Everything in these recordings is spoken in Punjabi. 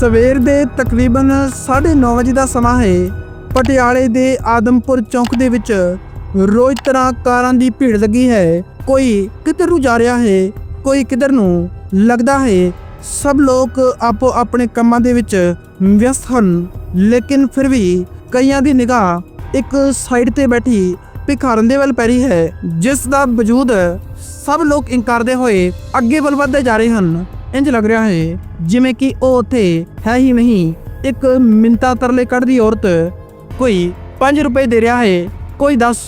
ਸਵੇਰ ਦੇ ਤਕਰੀਬਨ 9:30 ਵਜੇ ਦਾ ਸਮਾਂ ਹੈ। ਪਟਿਆਲੇ ਦੇ ਆਦਮਪੁਰ ਚੌਂਕ ਦੇ ਵਿੱਚ ਰੋਜ਼ ਤਰ੍ਹਾਂ ਕਾਰਾਂ ਦੀ ਭੀੜ ਲੱਗੀ ਹੈ। ਕੋਈ ਕਿੱਧਰ ਨੂੰ ਜਾ ਰਿਹਾ ਹੈ, ਕੋਈ ਕਿੱਧਰ ਨੂੰ ਲੱਗਦਾ ਹੈ। ਸਭ ਲੋਕ ਆਪੋ ਆਪਣੇ ਕੰਮਾਂ ਦੇ ਵਿੱਚ ਵਿਅਸਤ ਹਨ, ਲੇਕਿਨ ਫਿਰ ਵੀ ਕਈਆਂ ਦੀ ਨਿਗਾਹ ਇੱਕ ਸਾਈਡ ਤੇ ਬੈਠੀ ਭਿਖਾਰਨ ਦੇ ਵੱਲ ਪੈ ਰਹੀ ਹੈ, ਜਿਸ ਦਾ ਵਜੂਦ ਸਭ ਲੋਕ ਇਨਕਾਰਦੇ ਹੋਏ ਅੱਗੇ ਵੱਲ ਵਧਦੇ ਜਾ ਰਹੇ ਹਨ। ਇੰਜ ਲੱਗ ਰਿਹਾ ਹੈ, ਜਿਵੇਂ ਕਿ ਉਹ ਉੱਥੇ ਹੈ ਹੀ ਨਹੀਂ। ਇੱਕ ਮਿੰਤਾ ਤਰਲੇ ਕੱਢਦੀ ਔਰਤ ਕੋਈ 5 ਰੁਪਏ ਦੇ ਰਿਹਾ ਹੈ, ਕੋਈ 10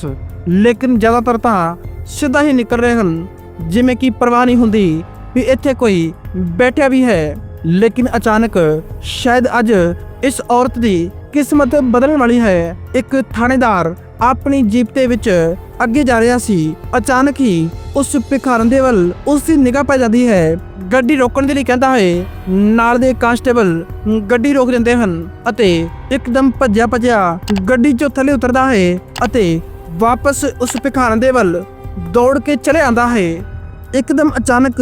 ਲੇਕਿਨ ਜ਼ਿਆਦਾਤਰ ਤਾਂ ਸਿੱਧਾ ਹੀ ਨਿਕਲ ਰਹੇ ਹਨ, ਜਿਵੇਂ ਕਿ ਪਰਵਾਹ ਨਹੀਂ ਹੁੰਦੀ ਵੀ ਇੱਥੇ ਕੋਈ ਬੈਠਿਆ ਵੀ ਹੈ। ਲੇਕਿਨ ਅਚਾਨਕ ਸ਼ਾਇਦ ਅੱਜ ਇਸ ਔਰਤ ਦੀ ਕਿਸਮਤ ਬਦਲਣ ਵਾਲੀ ਹੈ। ਇੱਕ ਥਾਣੇਦਾਰ ਆਪਣੀ ਜੀਪ ਦੇ ਵਿੱਚ ਅੱਗੇ ਜਾ ਰਿਹਾ ਸੀ। ਅਚਾਨਕ ਹੀ ਉਸ ਭਿਖਾਰਨ ਦੇ ਵੱਲ ਉਸ ਦੀ ਨਿਗਾਹ ਪੈ ਜਾਂਦੀ ਹੈ। ਗੱਡੀ ਰੋਕਣ ਦੇ ਲਈ ਕਹਿੰਦਾ ਹੈ, ਨਾਲ ਦੇ ਕਾਂਸਟੇਬਲ ਗੱਡੀ ਰੋਕ ਦਿੰਦੇ ਹਨ ਅਤੇ ਇੱਕਦਮ ਭੱਜਿਆ ਭੱਜਿਆ ਗੱਡੀ ਚੋਂ ਥੱਲੇ ਉਤਰਦਾ ਹੈ ਅਤੇ ਵਾਪਸ ਉਸ ਭਿਖਾਰਨ ਦੇ ਵੱਲ ਦੌੜ ਕੇ ਚਲੇ ਆਂਦਾ ਹੈ। ਇੱਕਦਮ ਅਚਾਨਕ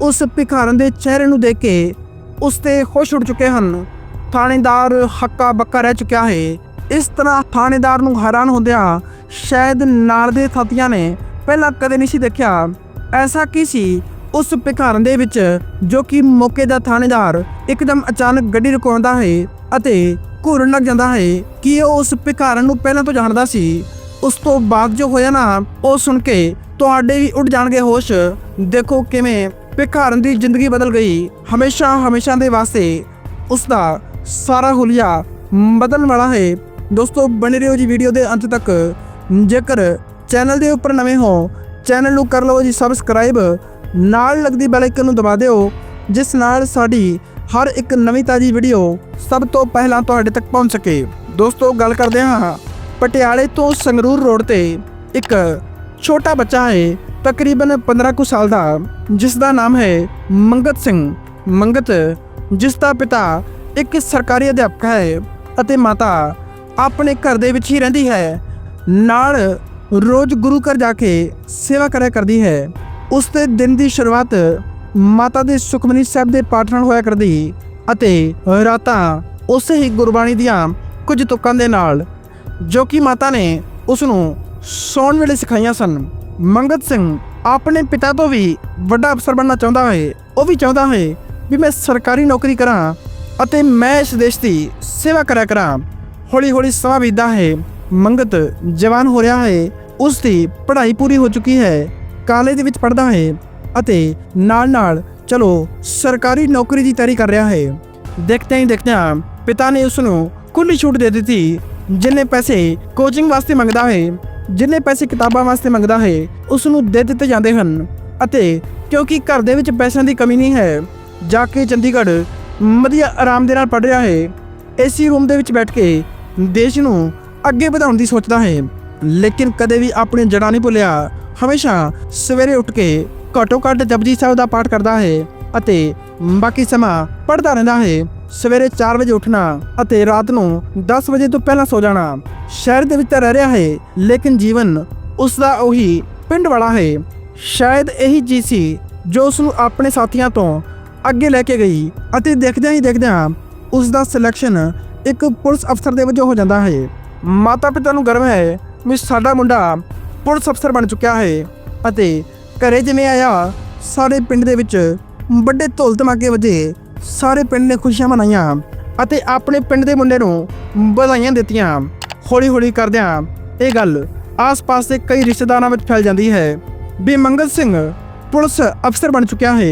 ਉਸ ਭਿਖਾਰਨ ਦੇ ਚਿਹਰੇ ਨੂੰ ਦੇਖ ਕੇ ਉਸ ਤੇ ਹੋਸ਼ ਉੱਡ ਚੁੱਕੇ ਹਨ। ਥਾਣੇਦਾਰ ਹੱਕਾ ਬੱਕਾ ਰਹਿ ਚੁੱਕਿਆ ਹੈ। ਇਸ ਤਰ੍ਹਾਂ ਥਾਣੇਦਾਰ ਨੂੰ ਹੈਰਾਨ ਹੁੰਦਿਆਂ ਸ਼ਾਇਦ ਨਾਲ ਦੇ ਸਾਥੀਆਂ ਨੇ ਪਹਿਲਾਂ ਕਦੇ ਨਹੀਂ ਸੀ ਦੇਖਿਆ। ਐਸਾ ਕੀ ਸੀ? ਉਸ ਭਿਖਾਰਨ ਦੇ ਵਿੱਚ ਜੋ ਕਿ ਮੌਕੇ ਦਾ ਥਾਣੇਦਾਰ ਇੱਕਦਮ ਅਚਾਨਕ ਗੱਡੀ ਰੁਕਾਉਂਦਾ ਹੈ ਅਤੇ ਘੂਰਨ ਲੱਗ ਜਾਂਦਾ ਹੈ ਕਿ ਉਹ ਉਸ ਭਿਖਾਰਨ ਨੂੰ ਪਹਿਲਾਂ ਤੋਂ ਜਾਣਦਾ ਸੀ। ਉਸ ਤੋਂ ਬਾਅਦ ਜੋ ਹੋਇਆ ਨਾ, ਉਹ ਸੁਣ ਕੇ ਤੁਹਾਡੇ ਵੀ ਉੱਡ ਜਾਣਗੇ ਹੋਸ਼। ਦੇਖੋ ਕਿਵੇਂ ਭਿਖਾਰਨ ਦੀ ਜ਼ਿੰਦਗੀ ਬਦਲ ਗਈ। ਹਮੇਸ਼ਾ ਹਮੇਸ਼ਾ ਦੇ ਵਾਸਤੇ ਉਸ ਦਾ ਸਾਰਾ ਹੁਲੀਆ ਬਦਲਣ ਵਾਲਾ ਹੈ। ਦੋਸਤੋ, ਬਣੇ ਰਹੋ ਜੀ ਵੀਡੀਓ ਦੇ ਅੰਤ ਤੱਕ। ਜੇਕਰ ਚੈਨਲ ਦੇ ਉੱਪਰ ਨਵੇਂ ਹੋ, ਚੈਨਲ ਨੂੰ ਕਰ ਲਓ ਜੀ ਸਬਸਕ੍ਰਾਈਬ ਨਾਲ ਲੱਗਦੀ ਬੈਲ ਆਈਕਨ ਨੂੰ ਦਬਾ ਦਿਓ, ਜਿਸ ਨਾਲ ਸਾਡੀ ਹਰ ਇੱਕ ਨਵੀਂ ਤਾਜੀ ਵੀਡੀਓ ਸਭ ਤੋਂ ਪਹਿਲਾਂ ਤੁਹਾਡੇ ਤੱਕ ਪਹੁੰਚ ਸਕੇ। ਦੋਸਤੋ, ਗੱਲ ਕਰਦੇ ਹਾਂ ਪਟਿਆਲੇ ਤੋਂ ਸੰਗਰੂਰ ਰੋਡ ਤੇ ਇੱਕ ਛੋਟਾ ਬੱਚਾ ਹੈ, ਤਕਰੀਬਨ 15 ਕੁ ਸਾਲ ਦਾ ਜਿਸ ਦਾ ਨਾਮ ਹੈ ਮੰਗਤ ਸਿੰਘ। ਮੰਗਤ ਜਿਸ ਦਾ ਪਿਤਾ ਇੱਕ ਸਰਕਾਰੀ ਅਧਿਆਪਕ ਹੈ ਅਤੇ ਮਾਤਾ ਆਪਣੇ ਘਰ ਦੇ ਵਿੱਚ ਹੀ ਰਹਿੰਦੀ ਹੈ। ਨਾਲ ਰੋਜ਼ ਗੁਰੂ ਘਰ ਜਾ ਕੇ ਸੇਵਾ ਕਰਿਆ ਕਰਦੀ ਹੈ। ਉਸ ਦੇ ਦਿਨ ਦੀ ਸ਼ੁਰੂਆਤ ਮਾਤਾ ਦੇ ਸੁਖਮਨੀ ਸਾਹਿਬ ਦੇ ਪਾਠ ਨਾਲ ਹੋਇਆ ਕਰਦੀ ਅਤੇ ਰਾਤਾਂ ਉਸੇ ਹੀ ਗੁਰਬਾਣੀ ਦੀਆਂ ਕੁਝ ਤੁਕਾਂ ਦੇ ਨਾਲ, ਜੋ ਕਿ ਮਾਤਾ ਨੇ ਉਸ ਨੂੰ ਸੌਣ ਵੇਲੇ ਸਿਖਾਈਆਂ ਸਨ। ਮੰਗਤ ਸਿੰਘ ਆਪਣੇ ਪਿਤਾ ਤੋਂ ਵੀ ਵੱਡਾ ਅਫਸਰ ਬਣਨਾ ਚਾਹੁੰਦਾ ਹੈ ਉਹ ਵੀ ਚਾਹੁੰਦਾ ਹੈ ਵੀ ਮੈਂ ਸਰਕਾਰੀ ਨੌਕਰੀ ਕਰਾਂ ਅਤੇ ਮੈਂ ਇਸ ਦੇਸ਼ ਦੀ ਸੇਵਾ ਕਰਿਆ ਕਰਾਂ। ਹੌਲੀ ਹੌਲੀ ਸਮਾਂ ਬੀਤਦਾ ਹੈ। ਮੰਗਤ ਜਵਾਨ ਹੋ ਰਿਹਾ ਹੈ। ਉਸ ਦੀ ਪੜ੍ਹਾਈ ਪੂਰੀ ਹੋ ਚੁੱਕੀ ਹੈ। ਕਾਲਜ ਦੇ ਵਿੱਚ ਪੜ੍ਹਦਾ ਹੈ ਅਤੇ ਨਾਲ ਨਾਲ ਚਲੋ, ਸਰਕਾਰੀ ਨੌਕਰੀ ਦੀ ਤਿਆਰੀ ਕਰ ਰਿਹਾ ਹੈ। ਦੇਖਦੇ ਹੀ ਦੇਖਦਿਆਂ ਪਿਤਾ ਨੇ ਉਸ ਨੂੰ ਖੁੱਲੀ ਛੂਟ ਦੇ ਦਿੱਤੀ, ਜਿੰਨੇ ਪੈਸੇ ਕੋਚਿੰਗ ਵਾਸਤੇ ਮੰਗਦਾ ਹੈ, ਜਿੰਨੇ ਪੈਸੇ ਕਿਤਾਬਾਂ ਵਾਸਤੇ ਮੰਗਦਾ ਹੈ ਉਸ ਨੂੰ ਦੇ ਦਿੱਤੇ ਜਾਂਦੇ ਹਨ। ਅਤੇ ਕਿਉਂਕਿ ਘਰ ਦੇ ਵਿੱਚ ਪੈਸਿਆਂ ਦੀ ਕਮੀ ਨਹੀਂ ਹੈ, ਜਾ ਕੇ ਚੰਡੀਗੜ੍ਹ ਵਧੀਆ ਆਰਾਮ ਦੇ ਨਾਲ ਪੜ ਰਿਹਾ ਹੈ। ਏਸੀ ਰੂਮ ਦੇ ਵਿੱਚ ਬੈਠ ਕੇ ਦੇਸ਼ ਨੂੰ ਅੱਗੇ ਵਧਾਉਣ ਦੀ ਸੋਚਦਾ ਹੈ। ਲੇਕਿਨ ਕਦੇ ਵੀ ਆਪਣੀ ਜੜ੍ਹਾਂ ਨਹੀਂ ਭੁੱਲਿਆ। ਹਮੇਸ਼ਾ ਸਵੇਰੇ ਉੱਠ ਕੇ ਘੱਟੋ ਘੱਟ ਜਪਜੀ ਸਾਹਿਬ ਦਾ ਪਾਠ ਕਰਦਾ ਹੈ ਅਤੇ ਬਾਕੀ ਸਮਾਂ ਪੜ੍ਹਦਾ ਰਹਿੰਦਾ ਹੈ। ਸਵੇਰੇ 4 ਵਜੇ ਉੱਠਣਾ ਅਤੇ ਰਾਤ ਨੂੰ 10 ਵਜੇ ਤੋਂ ਪਹਿਲਾਂ ਸੋ ਜਾਣਾ ਸ਼ਹਿਰ ਦੇ ਵਿੱਚ ਤਾਂ ਰਹਿ ਰਿਹਾ ਹੈ, ਲੇਕਿਨ ਜੀਵਨ ਉਸ ਦਾ ਉਹੀ ਪਿੰਡ ਵਾਲਾ ਹੈ। ਸ਼ਾਇਦ ਇਹੀ ਚੀਜ਼ ਸੀ ਜੋ ਉਸ ਨੂੰ ਆਪਣੇ ਸਾਥੀਆਂ ਤੋਂ ਅੱਗੇ ਲੈ ਕੇ ਗਈ ਅਤੇ ਦੇਖਦਿਆਂ ਹੀ ਦੇਖਦਿਆਂ ਉਸ ਦਾ ਸਿਲੈਕਸ਼ਨ ਇੱਕ ਪੁਲਿਸ ਅਫਸਰ ਦੇ ਵਜੋਂ ਹੋ ਜਾਂਦਾ ਹੈ। ਮਾਤਾ ਪਿਤਾ ਨੂੰ ਗਰਵ ਹੈ ਵੀ ਸਾਡਾ ਮੁੰਡਾ ਪੁਲਿਸ ਅਫਸਰ ਬਣ ਚੁੱਕਿਆ ਹੈ ਅਤੇ ਘਰੇ ਜਿਵੇਂ ਆਇਆ, ਸਾਰੇ ਪਿੰਡ ਦੇ ਵਿੱਚ ਵੱਡੇ ਢੋਲ ਧਮਾਕੇ ਵਜੇ ਸਾਰੇ ਪਿੰਡ ਨੇ ਖੁਸ਼ੀਆਂ ਮਨਾਈਆਂ ਅਤੇ ਆਪਣੇ ਪਿੰਡ ਦੇ ਮੁੰਡੇ ਨੂੰ ਵਧਾਈਆਂ ਦਿੱਤੀਆਂ। ਹੌਲੀ ਹੌਲੀ ਕਰਦਿਆਂ ਇਹ ਗੱਲ ਆਸ-ਪਾਸ ਦੇ ਕਈ ਰਿਸ਼ਤੇਦਾਰਾਂ ਵਿੱਚ ਫੈਲ ਜਾਂਦੀ ਹੈ ਵੀ ਮੰਗਲ ਸਿੰਘ ਪੁਲਿਸ ਅਫਸਰ ਬਣ ਚੁੱਕਿਆ ਹੈ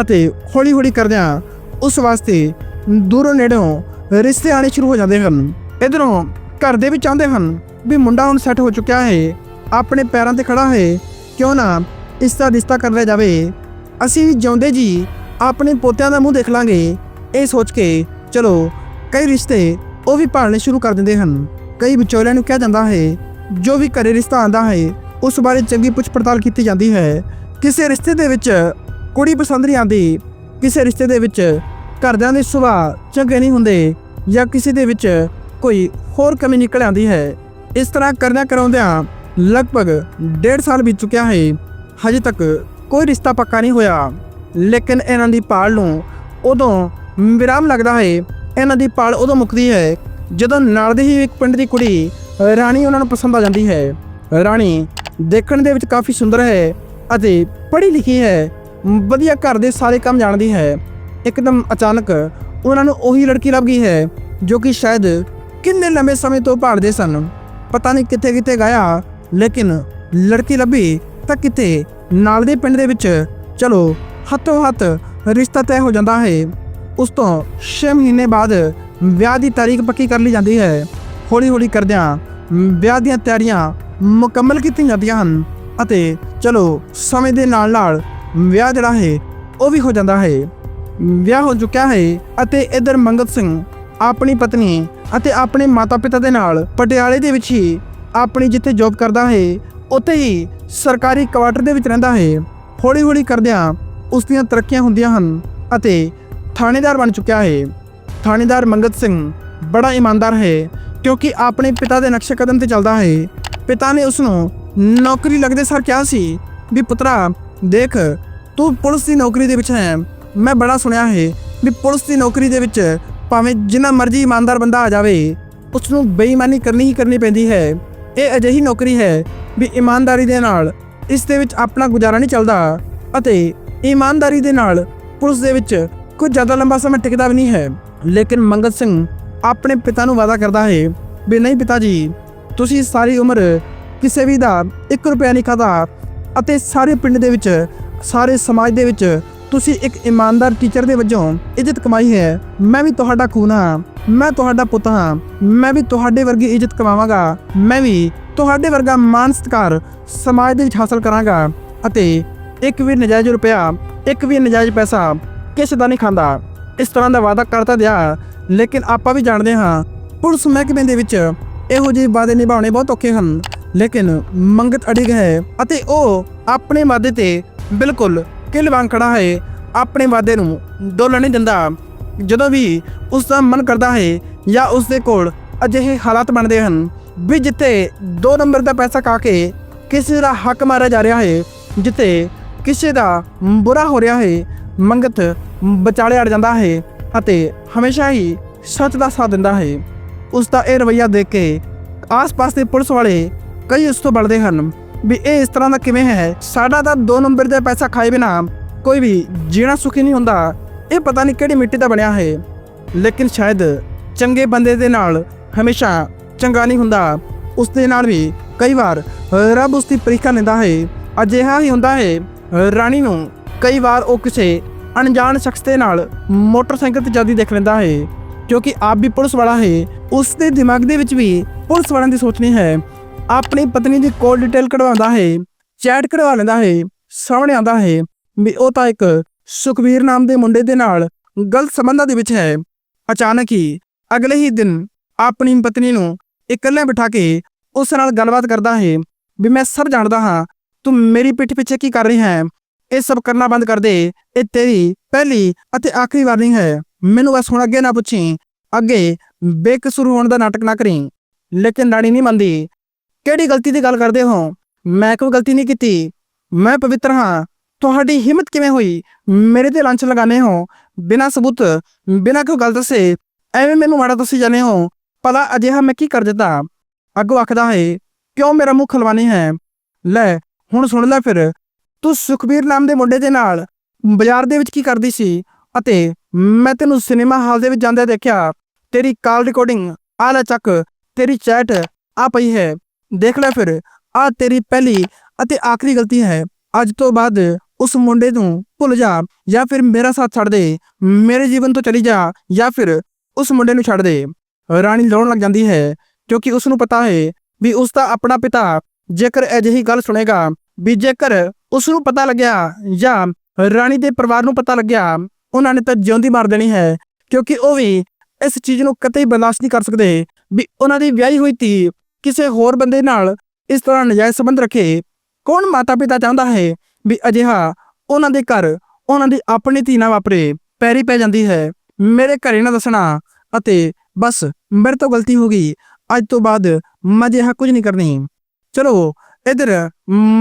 ਅਤੇ ਹੌਲੀ ਹੌਲੀ ਕਰਦਿਆਂ ਉਸ ਵਾਸਤੇ ਦੂਰੋਂ ਨੇੜੋਂ ਰਿਸ਼ਤੇ ਆਣੇ ਸ਼ੁਰੂ ਹੋ ਜਾਂਦੇ ਹਨ। ਇਧਰੋਂ ਘਰ ਦੇ ਵੀ ਚਾਹੁੰਦੇ ਹਨ ਵੀ ਮੁੰਡਾ ਹੁਣ ਸੈੱਟ ਹੋ ਚੁੱਕਿਆ ਹੈ, ਆਪਣੇ ਪੈਰਾਂ ਤੇ ਖੜਾ ਹੈ, ਕਿਉਂ ਨਾ ਇਸ ਦਾ ਰਿਸ਼ਤਾ ਕਰ ਲਿਆ ਜਾਵੇ। ਅਸੀਂ ਜਿਉਂਦੇ ਜੀ, ਆਪਣੇ ਪੋਤਿਆਂ ਦਾ ਮੂੰਹ ਦੇਖ ਲਾਂਗੇ। ਇਹ ਸੋਚ ਕੇ ਚਲੋ ਕਈ ਰਿਸ਼ਤੇ ਉਹ ਵੀ ਭਾਲਣੇ ਸ਼ੁਰੂ ਕਰ ਦਿੰਦੇ ਹਨ। ਕਈ ਵਿਚੋਲਿਆਂ ਨੂੰ ਕਿਹਾ ਜਾਂਦਾ ਹੈ, ਜੋ ਵੀ ਘਰੇ ਰਿਸ਼ਤਾ ਆਂਦਾ ਹੈ, ਉਸ ਬਾਰੇ ਚੰਗੀ ਪੁੱਛ ਪੜਤਾਲ ਕੀਤੀ ਜਾਂਦੀ ਹੈ। ਕਿਸੇ ਰਿਸ਼ਤੇ ਦੇ ਵਿੱਚ ਕੁੜੀ ਪਸੰਦ ਨਹੀਂ ਆਂਦੀ ਕਿਸੇ ਰਿਸ਼ਤੇ ਦੇ ਵਿੱਚ ਘਰਦਿਆਂ ਦੇ ਸੁਭਾਅ ਚੰਗੇ ਨਹੀਂ ਹੁੰਦੇ। ਜਾਂ ਕਿਸੇ ਦੇ ਵਿੱਚ ਕੋਈ ਹੋਰ ਕਮੀ ਨਿਕਲ ਆਉਂਦੀ ਹੈ, ਇਸ ਤਰ੍ਹਾਂ ਕਰਨਾ ਕਰਾਉਂਦਿਆਂ ਲਗਭਗ ਡੇਢ ਸਾਲ ਬੀਤ ਚੁੱਕਿਆ ਹੈ। ਹਜੇ ਤੱਕ ਕੋਈ ਰਿਸ਼ਤਾ ਪੱਕਾ ਨਹੀਂ ਹੋਇਆ। ਲੇਕਿਨ ਇਹਨਾਂ ਦੀ ਪਾਲ ਨੂੰ ਉਦੋਂ ਵਿਰਾਮ ਲੱਗਦਾ ਹੈ। ਇਹਨਾਂ ਦੀ ਪਾਲ ਉਦੋਂ ਮੁੱਕਦੀ ਹੈ ਜਦੋਂ ਨਾਲ ਦੇ ਹੀ ਇੱਕ ਪਿੰਡ ਦੀ ਕੁੜੀ ਰਾਣੀ ਉਹਨਾਂ ਨੂੰ ਪਸੰਦ ਆ ਜਾਂਦੀ ਹੈ। ਰਾਣੀ ਦੇਖਣ ਦੇ ਵਿੱਚ ਕਾਫੀ ਸੁੰਦਰ ਹੈ ਅਤੇ ਪੜ੍ਹੀ ਲਿਖੀ ਹੈ। ਵਧੀਆ ਘਰ ਦੇ ਸਾਰੇ ਕੰਮ ਜਾਣਦੀ ਹੈ। ਇੱਕਦਮ ਅਚਾਨਕ ਉਹਨਾਂ ਨੂੰ ਉਹੀ ਲੜਕੀ ਲੱਭ ਗਈ ਹੈ ਜੋ ਕਿ ਸ਼ਾਇਦ ਕਿੰਨੇ ਲੰਬੇ ਸਮੇਂ ਤੋਂ ਭਾਲਦੇ ਸਨ। ਪਤਾ ਨਹੀਂ ਕਿੱਥੇ ਕਿੱਥੇ ਗਿਆ, ਲੇਕਿਨ ਲੜਕੀ ਲੱਭੀ ਤਾਂ ਕਿਤੇ ਨਾਲ ਦੇ ਪਿੰਡ ਦੇ ਵਿੱਚ, ਚਲੋ, ਹੱਥੋਂ ਹੱਥ ਰਿਸ਼ਤਾ ਤੈਅ ਹੋ ਜਾਂਦਾ ਹੈ। ਉਸ ਤੋਂ 6 ਮਹੀਨੇ ਬਾਅਦ ਵਿਆਹ ਦੀ ਤਾਰੀਖ ਪੱਕੀ ਕਰ ਲਈ ਜਾਂਦੀ ਹੈ। ਹੌਲੀ ਹੌਲੀ ਕਰਦਿਆਂ ਵਿਆਹ ਦੀਆਂ ਤਿਆਰੀਆਂ ਮੁਕੰਮਲ ਕੀਤੀਆਂ ਜਾਂਦੀਆਂ ਹਨ ਅਤੇ ਚਲੋ, ਸਮੇਂ ਦੇ ਨਾਲ ਨਾਲ ਵਿਆਹ ਜਿਹੜਾ ਹੈ, ਉਹ ਵੀ ਹੋ ਜਾਂਦਾ ਹੈ। ਵਿਆਹ ਹੋ ਚੁੱਕਿਆ ਹੈ ਅਤੇ ਇਧਰ ਮੰਗਤ ਸਿੰਘ ਆਪਣੀ ਪਤਨੀ ਅਤੇ ਆਪਣੇ ਮਾਤਾ-ਪਿਤਾ ਦੇ ਨਾਲ ਪਟਿਆਲੇ ਦੇ ਵਿੱਚ ਹੀ ਆਪਣੀ ਜਿੱਥੇ ਜੌਬ ਕਰਦਾ ਹੈ, ਉੱਥੇ ਹੀ ਸਰਕਾਰੀ ਕੁਆਟਰ ਦੇ ਵਿੱਚ ਰਹਿੰਦਾ ਹੈ। ਹੌਲੀ-ਹੌਲੀ ਕਰਦਿਆਂ ਉਸ ਦੀਆਂ ਤਰੱਕੀਆਂ ਹੁੰਦੀਆਂ ਹਨ ਅਤੇ ਥਾਣੇਦਾਰ ਬਣ ਚੁੱਕਿਆ ਹੈ। ਥਾਣੇਦਾਰ ਮੰਗਤ ਸਿੰਘ ਬੜਾ ਇਮਾਨਦਾਰ ਹੈ ਕਿਉਂਕਿ ਆਪਣੇ ਪਿਤਾ ਦੇ ਨਕਸ਼ੇ ਕਦਮ ਤੇ ਚੱਲਦਾ ਹੈ। ਪਿਤਾ ਨੇ ਉਸ ਨੂੰ ਨੌਕਰੀ ਲੱਗਦੇ ਸਰ ਕਿਹਾ ਸੀ ਵੀ, ਪੁੱਤਰਾ, ਦੇਖ, ਤੂੰ ਪੁਲਿਸ ਦੀ ਨੌਕਰੀ ਦੇ ਵਿੱਚ ਹੈ। ਮੈਂ ਬੜਾ ਸੁਣਿਆ ਹੈ ਵੀ ਪੁਲਿਸ ਦੀ ਨੌਕਰੀ ਦੇ ਵਿੱਚ ਭਾਵੇਂ ਜਿੰਨਾ ਮਰਜ਼ੀ ਇਮਾਨਦਾਰ ਬੰਦਾ ਆ ਜਾਵੇ ਉਸ ਨੂੰ ਬੇਈਮਾਨੀ ਕਰਨੀ ਹੀ ਕਰਨੀ ਪੈਂਦੀ ਹੈ। ਇਹ ਅਜਿਹੀ ਨੌਕਰੀ ਹੈ ਵੀ ਇਮਾਨਦਾਰੀ ਦੇ ਨਾਲ ਇਸ ਦੇ ਵਿੱਚ ਆਪਣਾ ਗੁਜ਼ਾਰਾ ਨਹੀਂ ਚੱਲਦਾ ਅਤੇ ਇਮਾਨਦਾਰੀ ਦੇ ਨਾਲ ਪੁਲਿਸ ਦੇ ਵਿੱਚ ਕੁਝ ਜ਼ਿਆਦਾ ਲੰਬਾ ਸਮਾਂ ਟਿਕਦਾ ਵੀ ਨਹੀਂ ਹੈ। ਲੇਕਿਨ ਮੰਗਤ ਸਿੰਘ ਆਪਣੇ ਪਿਤਾ ਨੂੰ ਵਾਅਦਾ ਕਰਦਾ ਹੈ ਵੀ ਨਹੀਂ ਪਿਤਾ ਜੀ, ਤੁਸੀਂ ਸਾਰੀ ਉਮਰ ਕਿਸੇ ਵੀ ਦਾ 1 ਰੁਪਿਆ ਨਹੀਂ ਖਾਦਾ ਅਤੇ ਸਾਰੇ ਪਿੰਡ ਦੇ ਵਿੱਚ, ਸਾਰੇ ਸਮਾਜ ਦੇ ਵਿੱਚ ਤੁਸੀਂ ਇੱਕ ਇਮਾਨਦਾਰ ਟੀਚਰ ਦੇ ਵਜੋਂ ਇੱਜ਼ਤ ਕਮਾਈ ਹੈ। ਮੈਂ ਵੀ ਤੁਹਾਡਾ ਖੂਨ ਹਾਂ। ਮੈਂ ਤੁਹਾਡਾ ਪੁੱਤ ਹਾਂ। ਮੈਂ ਵੀ ਤੁਹਾਡੇ ਵਰਗੀ ਇੱਜ਼ਤ ਕਮਾਵਾਂਗਾ। ਮੈਂ ਵੀ ਤੁਹਾਡੇ ਵਰਗਾ ਮਾਨ ਸਤਿਕਾਰ ਸਮਾਜ ਦੇ ਵਿੱਚ ਹਾਸਲ ਕਰਾਂਗਾ। ਅਤੇ ਇੱਕ ਵੀ ਨਜਾਇਜ਼ ਰੁਪਿਆ, ਇੱਕ ਵੀ ਨਜਾਇਜ਼ ਪੈਸਾ ਕਿਸੇ ਦਾ ਨਹੀਂ ਖਾਂਦਾ। ਇਸ ਤਰ੍ਹਾਂ ਦਾ ਵਾਅਦਾ ਕਰਤਾ ਦਿਆ ਲੇਕਿਨ ਆਪਾਂ ਵੀ ਜਾਣਦੇ ਹਾਂ, ਪੁਲਿਸ ਮਹਿਕਮੇ ਦੇ ਵਿੱਚ ਇਹੋ ਜਿਹੇ ਵਾਅਦੇ ਨਿਭਾਉਣੇ ਬਹੁਤ ਔਖੇ ਹਨ। ਲੇਕਿਨ ਮੰਗਤ ਅੜਿਗ ਹੈ ਅਤੇ ਉਹ ਆਪਣੇ ਵਾਅਦੇ ਤੇ ਬਿਲਕੁਲ ਕਿਲ ਵਾਂਗ ਖੜਾ ਹੈ, ਆਪਣੇ ਵਾਅਦੇ ਨੂੰ ਡੋਲਣ ਨਹੀਂ ਦਿੰਦਾ। ਜਦੋਂ ਵੀ ਉਸ ਦਾ ਮਨ ਕਰਦਾ ਹੈ ਜਾਂ ਉਸ ਦੇ ਕੋਲ ਅਜਿਹੇ ਹਾਲਾਤ ਬਣਦੇ ਹਨ ਵੀ ਜਿੱਥੇ 2 ਨੰਬਰ ਦਾ ਪੈਸਾ ਕਾ ਕੇ ਕਿਸੇ ਦਾ ਹੱਕ ਮਾਰਿਆ ਜਾ ਰਿਹਾ ਹੈ, ਜਿੱਥੇ ਕਿਸੇ ਦਾ ਬੁਰਾ ਹੋ ਰਿਹਾ ਹੈ, ਮੰਗਤ ਵਿਚਾਲੇ ਅੜ ਜਾਂਦਾ ਹੈ ਅਤੇ ਹਮੇਸ਼ਾ ਹੀ ਸੱਚ ਦਾ ਸਾਥ ਦਿੰਦਾ ਹੈ। ਉਸ ਦਾ ਇਹ ਰਵੱਈਆ ਦੇਖ ਕੇ ਆਸ-ਪਾਸ ਦੇ ਪੁਲਿਸ ਵਾਲੇ ਕਈ ਉਸ ਤੋਂ ਬਲਦੇ ਹਨ ਵੀ ਇਹ ਇਸ ਤਰ੍ਹਾਂ ਦਾ ਕਿਵੇਂ ਹੈ? ਸਾਡਾ ਤਾਂ 2 ਨੰਬਰ ਦਾ ਪੈਸਾ ਖਾਏ ਬਿਨਾ ਕੋਈ ਵੀ ਜੀਣਾ ਸੁਖੀ ਨਹੀਂ ਹੁੰਦਾ। ਇਹ ਪਤਾ ਨਹੀਂ ਕਿਹੜੀ ਮਿੱਟੀ ਦਾ ਬਣਿਆ ਹੈ। ਲੇਕਿਨ ਸ਼ਾਇਦ ਚੰਗੇ ਬੰਦੇ ਦੇ ਨਾਲ ਹਮੇਸ਼ਾ ਚੰਗਾ ਨਹੀਂ ਹੁੰਦਾ। ਉਸ ਦੇ ਨਾਲ ਵੀ ਕਈ ਵਾਰ ਰੱਬ ਉਸ ਦੀ ਪ੍ਰੀਖਿਆ ਲੈਂਦਾ ਹੈ। ਅਜਿਹਾ ਹੀ ਹੁੰਦਾ ਹੈ। ਰਾਣੀ ਨੂੰ ਕਈ ਵਾਰ ਉਹ ਕਿਸੇ ਅਣਜਾਣ ਸ਼ਖਸ ਦੇ ਨਾਲ ਮੋਟਰਸਾਈਕਲ ਤੇ ਜਾਂਦੀ ਦੇਖ ਲੈਂਦਾ ਹੈ। ਕਿਉਂਕਿ ਆਪ ਵੀ ਪੁਲਿਸ ਵਾਲਾ ਹੈ। ਉਸ ਦੇ ਦਿਮਾਗ ਦੇ ਵਿੱਚ ਵੀ ਪੁਲਿਸ ਵਾਲਿਆਂ ਦੀ ਸੋਚਣੀ ਹੈ। ਆਪਣੀ ਪਤਨੀ ਦੀ ਕੋਲ ਡਿਟੇਲ ਕਢਵਾਉਂਦਾ ਹੈ ਚੈਟ ਕਢਵਾ ਲੈਂਦਾ ਹੈ, ਸਾਹਮਣੇ ਆਉਂਦਾ ਹੈ ਵੀ ਉਹ ਤਾਂ ਇੱਕ ਸੁਖਵੀਰ ਨਾਮ ਦੇ ਮੁੰਡੇ ਦੇ ਨਾਲ ਗਲਤ ਸੰਬੰਧਾਂ ਦੇ ਵਿੱਚ ਹੈ। ਅਚਾਨਕ ਹੀ ਅਗਲੇ ਹੀ ਦਿਨ ਆਪਣੀ ਪਤਨੀ ਨੂੰ ਇਕੱਲੇ ਬਿਠਾ ਕੇ ਉਸ ਨਾਲ ਗੱਲਬਾਤ ਕਰਦਾ ਹੈ ਵੀ ਮੈਂ ਸਭ ਜਾਣਦਾ ਹਾਂ, ਤੂੰ ਮੇਰੀ ਪਿੱਠ ਪਿੱਛੇ ਕੀ ਕਰ ਰਹੀ ਹੈ? ਇਹ ਸਭ ਕਰਨਾ ਬੰਦ ਕਰ ਦੇ, ਇਹ ਤੇਰੀ ਪਹਿਲੀ ਅਤੇ ਆਖਰੀ ਵਾਰਨਿੰਗ ਹੈ। ਮੈਨੂੰ ਬਸ ਹੁਣ ਅੱਗੇ ਨਾ ਪੁੱਛੀ, ਅੱਗੇ ਬੇਕਸੂਰ ਹੋਣ ਦਾ ਨਾਟਕ ਨਾ ਕਰੀ। ਲੇਕਿਨ ਰਾਣੀ ਨਹੀਂ ਮੰਨਦੀ ਕਿਹੜੀ ਗਲਤੀ ਦੀ ਗੱਲ ਕਰਦੇ ਹੋ? ਮੈਂ ਕੋਈ ਗਲਤੀ ਨਹੀਂ ਕੀਤੀ। ਮੈਂ ਪਵਿੱਤਰ ਹਾਂ। ਤੁਹਾਡੀ ਹਿੰਮਤ ਕਿਵੇਂ ਹੋਈ? ਮੇਰੇ ਤੇ ਲਾਂਛ ਲਗਾਣੇ ਹੋ? ਬਿਨਾਂ ਸਬੂਤ, ਬਿਨਾਂ ਕੋਈ ਗੱਲ ਦੱਸੇ, ਐਵੇਂ ਮੈਨੂੰ ਮਾੜਾ ਦੱਸੀ ਜਾਂਦੇ ਹੋ? ਭਲਾ ਅਜਿਹਾ ਮੈਂ ਕੀ ਕਰ ਦਿੱਤਾ? ਅੱਗੋਂ ਆਖਦਾ ਹੈ, ਕਿਉਂ ਮੇਰਾ ਮੂੰਹ ਖਲਵਾਨੀ ਹੈ? ਲੈ, ਹੁਣ ਸੁਣ ਲੈ ਫਿਰ। ਤੂੰ ਸੁਖਬੀਰ ਨਾਮ ਦੇ ਮੁੰਡੇ ਦੇ ਨਾਲ ਬਾਜ਼ਾਰ ਦੇ ਵਿੱਚ ਕੀ ਕਰਦੀ ਸੀ? ਅਤੇ ਮੈਂ ਤੈਨੂੰ ਸਿਨੇਮਾ ਹਾਲ ਦੇ ਵਿੱਚ ਜਾਂਦੇ ਦੇਖਿਆ। ਤੇਰੀ ਕਾਲ ਰਿਕਾਰਡਿੰਗ ਆ ਲੈ ਚੱਕ, ਤੇਰੀ ਚੈਟ ਆ ਪਈ ਹੈ। ਦੇਖ ਲੈ ਫਿਰ ਆ ਤੇਰੀ ਪਹਿਲੀ ਅਤੇ ਆਖਰੀ ਗਲਤੀ ਹੈ। ਅੱਜ ਤੋਂ ਬਾਅਦ ਉਸ ਮੁੰਡੇ ਨੂੰ ਭੁੱਲ ਜਾ ਜਾਂ ਫਿਰ ਮੇਰਾ ਸਾਥ ਛੱਡ ਦੇ, ਮੇਰੇ ਜੀਵਨ ਤੋਂ ਚਲੀ ਜਾ ਜਾਂ ਫਿਰ ਉਸ ਮੁੰਡੇ ਨੂੰ ਛੱਡ ਦੇ। ਰਾਣੀ ਲੋਣ ਲੱਗ ਜਾਂਦੀ ਹੈ ਕਿਉਂਕਿ ਉਸ ਨੂੰ ਪਤਾ ਹੈ ਵੀ ਉਸ ਦਾ ਆਪਣਾ ਪਿਤਾ ਜੇਕਰ ਅਜਿਹੀ ਗੱਲ ਸੁਣੇਗਾ ਵੀ ਜੇਕਰ ਉਸ ਨੂੰ ਪਤਾ ਲੱਗਿਆ ਜਾਂ ਰਾਣੀ ਦੇ ਪਰਿਵਾਰ ਨੂੰ ਪਤਾ ਲੱਗਿਆ, ਉਹਨਾਂ ਨੇ ਤਾਂ ਜਿਉਂਦੀ ਮਾਰ ਦੇਣੀ ਹੈ, ਕਿਉਂਕਿ ਉਹ ਵੀ ਇਸ ਚੀਜ਼ ਨੂੰ ਕਤਈ ਬਰਦਾਸ਼ਤ ਨਹੀਂ ਕਰ ਸਕਦੇ ਵੀ ਉਹਨਾਂ ਦੀ ਵਿਆਹੀ ਹੋਈ ਧੀ ਕਿਸੇ ਹੋਰ ਬੰਦੇ ਨਾਲ ਇਸ ਤਰ੍ਹਾਂ ਨਜਾਇਜ਼ ਸੰਬੰਧ ਰੱਖੇ, ਕੌਣ ਮਾਤਾ ਪਿਤਾ ਚਾਹੁੰਦਾ ਹੈ ਵੀ ਅਜਿਹਾ ਉਹਨਾਂ ਦੇ ਘਰ, ਉਹਨਾਂ ਦੀ ਆਪਣੀ ਧੀ ਨਾਲ ਵਾਪਰੇ, ਪੈਰੀ ਪੈ ਜਾਂਦੀ ਹੈ, ਮੇਰੇ ਘਰੇ ਨਾ ਦੱਸਣਾ ਅਤੇ ਬਸ ਮੇਰੇ ਤੋਂ ਗਲਤੀ ਹੋ ਗਈ, ਅੱਜ ਤੋਂ ਬਾਅਦ ਮੈਂ ਅਜਿਹਾ ਕੁਝ ਨਹੀਂ ਕਰਨੀ। ਚਲੋ, ਇਧਰ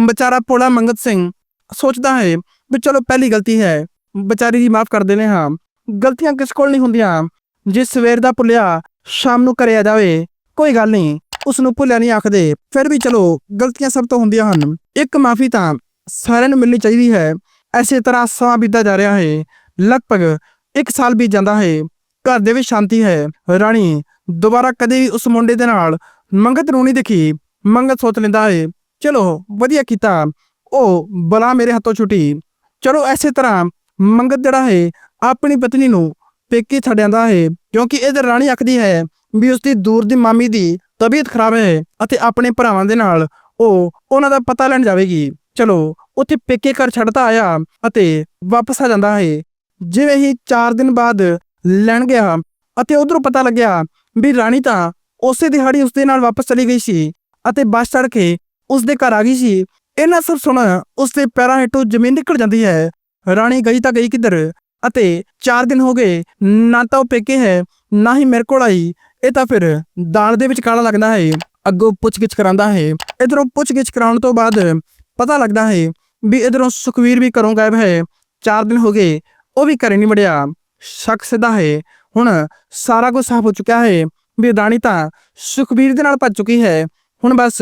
ਵਿਚਾਰਾ ਭੋਲਾ ਮੰਗਤ ਸਿੰਘ ਸੋਚਦਾ ਹੈ ਵੀ ਚਲੋ ਪਹਿਲੀ ਗਲਤੀ ਹੈ, ਵਿਚਾਰੀ ਦੀ ਮਾਫ ਕਰ ਦੇਨੇ ਹਾਂ। ਗਲਤੀਆਂ ਕਿਸ ਕੋਲ ਨਹੀਂ ਹੁੰਦੀਆਂ, ਜੇ ਸਵੇਰ ਦਾ ਭੁੱਲਿਆ, ਸ਼ਾਮ ਨੂੰ ਕਰਿਆ ਜਾਵੇ, ਕੋਈ ਗੱਲ ਨਹੀਂ। ਉਸ ਨੂੰ ਭੁੱਲਿਆ ਨਹੀਂ ਆਖਦੇ। ਫਿਰ ਵੀ ਚਲੋ, ਗਲਤੀਆਂ ਸਭ ਤੋਂ ਹੁੰਦੀਆਂ ਹਨ। ਇੱਕ ਮਾਫੀ ਤਾਂ ਸਾਰਿਆਂ ਨੂੰ ਮਿਲਣੀ ਚਾਹੀਦੀ ਹੈ। ਐਸੇ ਤਰ੍ਹਾਂ ਸਮਾਂ ਬੀਤਦਾ ਜਾ ਰਿਹਾ ਹੈ। ਲਗਭਗ 1 ਸਾਲ ਬੀਤ ਜਾਂਦਾ ਹੈ। ਘਰ ਦੇ ਵਿੱਚ ਸ਼ਾਂਤੀ ਹੈ। ਰਾਣੀ ਦੁਬਾਰਾ ਕਦੇ ਵੀ ਉਸ ਮੁੰਡੇ ਦੇ ਨਾਲ ਮੰਗਤ ਨੂੰ ਨਹੀਂ ਦਿਖੀ। ਮੰਗਤ ਸੋਚ ਲੈਂਦਾ ਹੈ, ਚਲੋ, ਵਧੀਆ ਕੀਤਾ। ਉਹ ਬਲਾ ਮੇਰੇ ਹੱਥੋਂ ਛੁੱਟੀ। ਚਲੋ, ਐਸੇ ਤਰ੍ਹਾਂ ਮੰਗਤ ਜਿਹੜਾ ਹੈ, ਆਪਣੀ ਪਤਨੀ ਨੂੰ ਪੇਕੇ ਛੱਡ ਜਾਂਦਾ ਹੈ। ਕਿਉਂਕਿ ਇਹਦੇ ਰਾਣੀ ਆਖਦੀ ਹੈ ਵੀ ਉਸ ਦੀ ਦੂਰ ਦੀ ਮਾਮੀ ਦੀ ਤਬੀਅਤ ਖਰਾਬ ਹੈ ਅਤੇ ਆਪਣੇ ਭਰਾਵਾਂ ਦੇ ਨਾਲ ਉਹ ਉਹਨਾਂ ਦਾ ਪਤਾ ਲੈਣ ਜਾਵੇਗੀ। ਚਲੋ, ਉੱਥੇ ਪੇਕੇ ਘਰ ਛੱਡਦਾ ਆਇਆ ਅਤੇ ਵਾਪਸ ਆ ਜਾਂਦਾ ਹੈ। ਜਿਵੇਂ ਹੀ 4 ਦਿਨ ਬਾਅਦ ਲੈਣ ਗਿਆ ਅਤੇ ਉਧਰੋਂ ਪਤਾ ਲੱਗਿਆ ਵੀ ਰਾਣੀ ਤਾਂ ਉਸੇ ਦਿਹਾੜੀ ਉਸਦੇ ਨਾਲ ਵਾਪਸ ਚਲੀ ਗਈ ਸੀ ਅਤੇ ਬੱਸ ਚੜ੍ਹ ਕੇ ਉਸਦੇ ਘਰ ਆ ਗਈ ਸੀ। ਇਹਨਾਂ ਸਭ ਸੁਣ ਉਸਦੇ ਪੈਰਾਂ ਹੇਠੋਂ ਜ਼ਮੀਨ ਨਿਕਲ ਜਾਂਦੀ ਹੈ। ਰਾਣੀ ਗਈ ਤਾਂ ਗਈ ਕਿੱਧਰ? ਅਤੇ 4 ਦਿਨ ਹੋ ਗਏ, ਨਾ ਤਾਂ ਉਹ ਪੇਕੇ ਹੈ, ਨਾ ਹੀ ਮੇਰੇ ਕੋਲ ਆਈ। ਇਹ ਤਾਂ ਫਿਰ ਦਾਲ ਦੇ ਵਿੱਚ ਕਾਲਾ ਲੱਗਦਾ ਹੈ? ਅੱਗੋਂ ਪੁੱਛਗਿੱਛ ਕਰਾਂਦਾ ਹੈ। ਇਧਰੋਂ ਪੁੱਛਗਿੱਛ ਕਰਾਉਣ ਤੋਂ ਬਾਅਦ ਪਤਾ ਲੱਗਦਾ ਹੈ ਵੀ ਇਧਰੋਂ ਸੁਖਵੀਰ ਵੀ ਘਰੋਂ ਗਾਇਬ ਹੈ। 4 ਦਿਨ ਹੋ ਗਏ, ਉਹ ਵੀ ਘਰੇ ਨਹੀਂ ਵੜਿਆ। ਸ਼ੱਕ ਸਿੱਧਾ ਹੈ, ਹੁਣ ਸਾਰਾ ਕੁਝ ਸਾਫ਼ ਹੋ ਚੁੱਕਿਆ ਹੈ ਵੀ ਰਾਣੀ ਤਾਂ ਸੁਖਵੀਰ ਦੇ ਨਾਲ ਭੱਜ ਚੁੱਕੀ ਹੈ। ਹੁਣ ਬਸ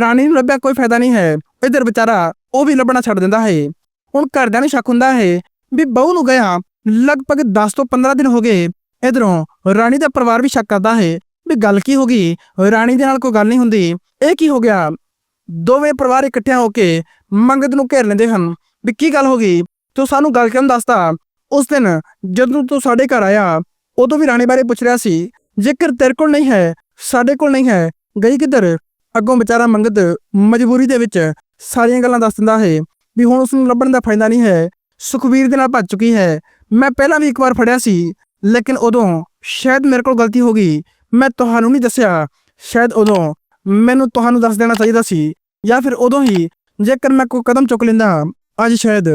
ਰਾਣੀ ਨੂੰ ਲੱਭਿਆ ਕੋਈ ਫਾਇਦਾ ਨਹੀਂ ਹੈ। ਇਧਰ ਵਿਚਾਰਾ ਉਹ ਵੀ ਲੱਭਣਾ ਛੱਡ ਦਿੰਦਾ ਹੈ। ਹੁਣ ਘਰਦਿਆਂ ਨੂੰ ਸ਼ੱਕ ਹੁੰਦਾ ਹੈ ਵੀ ਬਹੂ ਨੂੰ ਗਿਆ। ਲਗਭਗ 10 ਤੋਂ 15 ਦਿਨ ਹੋ ਗਏ ਇਧਰੋਂ ਰਾਣੀ ਦਾ ਪਰਿਵਾਰ ਵੀ ਸ਼ੱਕ ਕਰਦਾ ਹੈ ਵੀ ਗੱਲ ਕੀ ਹੋ ਗਈ। ਰਾਣੀ ਦੇ ਨਾਲ ਕੋਈ ਗੱਲ ਨਹੀਂ ਹੁੰਦੀ। ਇਹ ਕੀ ਹੋ ਗਿਆ? ਦੋਵੇਂ ਪਰਿਵਾਰ ਇਕੱਠਿਆਂ ਹੋ ਕੇ ਮੰਗਤ ਨੂੰ ਘੇਰ ਲੈਂਦੇ ਹਨ ਵੀ ਕੀ ਗੱਲ ਹੋ ਗਈ? ਤੂੰ ਸਾਨੂੰ ਗੱਲ ਕਿਉਂ ਦੱਸਦਾ? ਉਸ ਦਿਨ ਜਦੋਂ ਤੂੰ ਸਾਡੇ ਘਰ ਆਇਆ, ਉਦੋਂ ਵੀ ਰਾਣੀ ਬਾਰੇ ਪੁੱਛ ਰਿਹਾ ਸੀ, ਜੇਕਰ ਤੇਰੇ ਕੋਲ ਨਹੀਂ ਹੈ, ਸਾਡੇ ਕੋਲ ਨਹੀਂ ਹੈ, ਗਈ ਕਿੱਧਰ? ਅੱਗੋਂ ਵਿਚਾਰਾ ਮੰਗਤ ਮਜਬੂਰੀ ਦੇ ਵਿੱਚ ਸਾਰੀਆਂ ਗੱਲਾਂ ਦੱਸ ਦਿੰਦਾ ਹੈ ਵੀ ਹੁਣ ਉਸ ਨੂੰ ਲੱਭਣ ਦਾ ਫਾਇਦਾ ਨਹੀਂ ਹੈ ਸੁਖਵੀਰ ਦੇ ਨਾਲ ਭੱਜ ਚੁੱਕੀ ਹੈ। ਮੈਂ ਪਹਿਲਾਂ ਵੀ ਇੱਕ ਵਾਰ ਫੜਿਆ ਸੀ ਲੇਕਿਨ ਉਦੋਂ ਸ਼ਾਇਦ ਮੇਰੇ ਕੋਲ ਗਲਤੀ ਹੋ ਗਈ। ਮੈਂ ਤੁਹਾਨੂੰ ਨਹੀਂ ਦੱਸਿਆ। ਸ਼ਾਇਦ ਉਦੋਂ ਮੈਨੂੰ ਤੁਹਾਨੂੰ ਦੱਸ ਦੇਣਾ ਚਾਹੀਦਾ ਸੀ ਜਾਂ ਫਿਰ ਉਦੋਂ ਹੀ ਜੇਕਰ ਮੈਂ ਕੋਈ ਕਦਮ ਚੁੱਕ ਲੈਂਦਾ, ਅੱਜ ਸ਼ਾਇਦ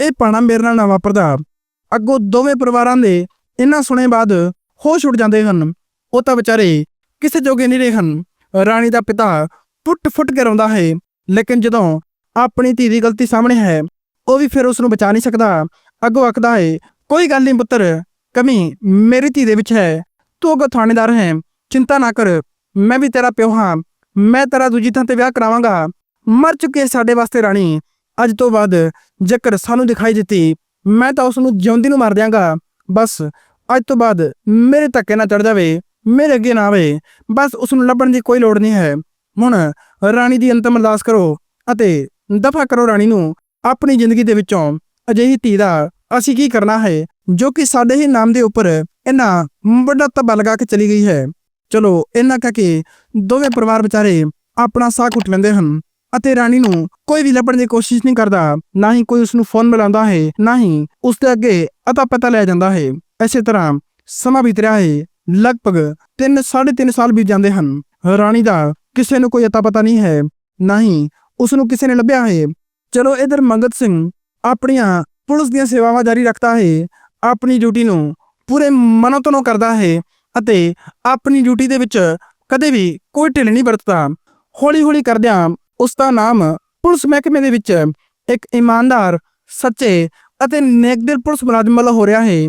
ਇਹ ਪਾਣਾ ਮੇਰੇ ਨਾਲ ਨਾ ਵਾਪਰਦਾ। ਅੱਗੋਂ ਦੋਵੇਂ ਪਰਿਵਾਰਾਂ ਦੇ ਇਹਨਾਂ ਸੁਣੇ ਬਾਅਦ ਹੋਸ਼ ਉੱਡ ਜਾਂਦੇ ਹਨ। ਉਹ ਤਾਂ ਵਿਚਾਰੇ ਕਿਸੇ ਜੋਗੇ ਨਹੀਂ ਰਹੇ ਹਨ। ਰਾਣੀ ਦਾ ਪਿਤਾ ਫੁੱਟ ਫੁੱਟ ਕੇ ਰੋਂਦਾ ਹੈ, ਲੇਕਿਨ ਜਦੋਂ ਆਪਣੀ ਧੀ ਦੀ ਗਲਤੀ ਸਾਹਮਣੇ ਹੈ, ਉਹ ਵੀ ਫਿਰ ਉਸ ਨੂੰ ਬਚਾ ਨਹੀਂ ਸਕਦਾ। ਅੱਗੋਂ ਆਖਦਾ ਹੈ, ਕੋਈ ਗੱਲ ਨਹੀਂ ਪੁੱਤਰ ਕਮੀ ਮੇਰੀ ਧੀ ਦੇ ਵਿੱਚ ਹੈ। ਤੂੰ ਅੱਗੋਂ ਥਾਣੇਦਾਰ ਹੈ। ਚਿੰਤਾ ਨਾ ਕਰ। ਮੈਂ ਵੀ ਤੇਰਾ ਪਿਓ ਹਾਂ। ਮੈਂ ਤੇਰਾ ਦੂਜੀ ਥਾਂ ਤੇ ਵਿਆਹ ਕਰਾਵਾਂਗਾ। ਮਰ ਚੁੱਕੇ ਸਾਡੇ ਵਾਸਤੇ ਰਾਣੀ। ਅੱਜ ਤੋਂ ਬਾਅਦ ਜੇਕਰ ਸਾਨੂੰ ਦਿਖਾਈ ਦਿੱਤੀ, ਮੈਂ ਤਾਂ ਉਸ ਨੂੰ ਜਿਉਂਦੀ ਨੂੰ ਮਾਰ ਦਿਆਂਗਾ। ਬਸ, ਅੱਜ ਤੋਂ ਬਾਅਦ ਮੇਰੇ ਧੱਕੇ ਨਾ ਚੜ ਜਾਵੇ। ਮੇਰੇ ਅੱਗੇ ਨਾ ਆਵੇ। ਬਸ ਉਸ ਨੂੰ ਲੱਭਣ ਦੀ ਕੋਈ ਲੋੜ ਨਹੀਂ ਹੈ। ਹੁਣ ਰਾਣੀ ਦੀ ਅੰਤਮ ਅਰਦਾਸ ਕਰੋ ਅਤੇ ਦਫਾ ਕਰੋ ਰਾਣੀ ਨੂੰ। ਆਪਣੀ ਜ਼ਿੰਦਗੀ ਦੇ ਵਿੱਚੋਂ ਅਜਿਹੀ ਧੀ ਦਾ ਅਸੀਂ ਕੀ ਕਰਨਾ ਹੈ? ਜੋ ਕਿ ਸਾਡੇ ਹੀ ਨਾਮ ਦੇ ਉੱਪਰ ਇਹਨਾਂ ਵੱਡਾ ਤਬਾ ਲਗਾ ਕੇ ਚਲੀ ਗਈ ਹੈ। ਚਲੋ ਇਹਨਾਂ ਕਹਿ ਕੇ ਦੋਵੇਂ ਪਰਿਵਾਰ ਵਿਚਾਰੇ ਆਪਣਾ ਸਾਹ ਘੁੱਟ ਲੈਂਦੇ ਹਨ ਅਤੇ ਰਾਣੀ ਨੂੰ ਕੋਈ ਵੀ ਲੱਭਣ ਦੀ ਕੋਸ਼ਿਸ਼ ਨਹੀਂ ਕਰਦਾ। ਨਾ ਹੀ ਕੋਈ ਉਸ ਨੂੰ ਫੋਨ ਮਿਲਾਉਂਦਾ ਹੈ, ਨਾ ਹੀ ਉਸ ਦੇ ਅੱਗੇ ਅਤਾ ਪਤਾ ਲੈ ਜਾਂਦਾ ਹੈ। ਇਸੇ ਤਰ੍ਹਾਂ ਸਮਾਂ ਬੀਤ ਰਿਹਾ ਹੈ, ਲਗਭਗ 3 3.5 ਸਾਲ ਬੀਤ ਜਾਂਦੇ ਹਨ। ਰਾਣੀ ਦਾ ਕਿਸੇ ਨੂੰ ਕੋਈ ਅਤਾ ਪਤਾ ਨਹੀਂ ਹੈ, ਨਾ ਹੀ ਉਸ ਨੂੰ ਕਿਸੇ ਨੇ ਲੱਭਿਆ ਹੈ। ਚਲੋ, ਇਧਰ ਮੰਗਤ ਸਿੰਘ ਆਪਣੀਆਂ ਪੁਲਿਸ ਦੀਆਂ ਸੇਵਾਵਾਂ ਜਾਰੀ ਰੱਖਦਾ ਹੈ। ਆਪਣੀ ਡਿਊਟੀ ਨੂੰ ਪੂਰੇ ਮਨੋਂ ਤੋਂ ਕਰਦਾ ਹੈ ਅਤੇ ਆਪਣੀ ਡਿਊਟੀ ਦੇ ਵਿੱਚ ਕਦੇ ਵੀ ਕੋਈ ਢਿੱਲ ਨਹੀਂ ਵਰਤਦਾ। ਹੌਲੀ ਹੌਲੀ ਕਰਦਿਆਂ ਉਸ ਦਾ ਨਾਮ ਪੁਲਿਸ ਮਹਿਕਮੇ ਦੇ ਵਿੱਚ ਇੱਕ ਇਮਾਨਦਾਰ, ਸੱਚੇ ਅਤੇ ਨੇਕਦਿਲ ਪੁਲਿਸ ਮੁਲਾਜ਼ਮ ਵੱਲੋਂ ਹੋ ਰਿਹਾ ਹੈ।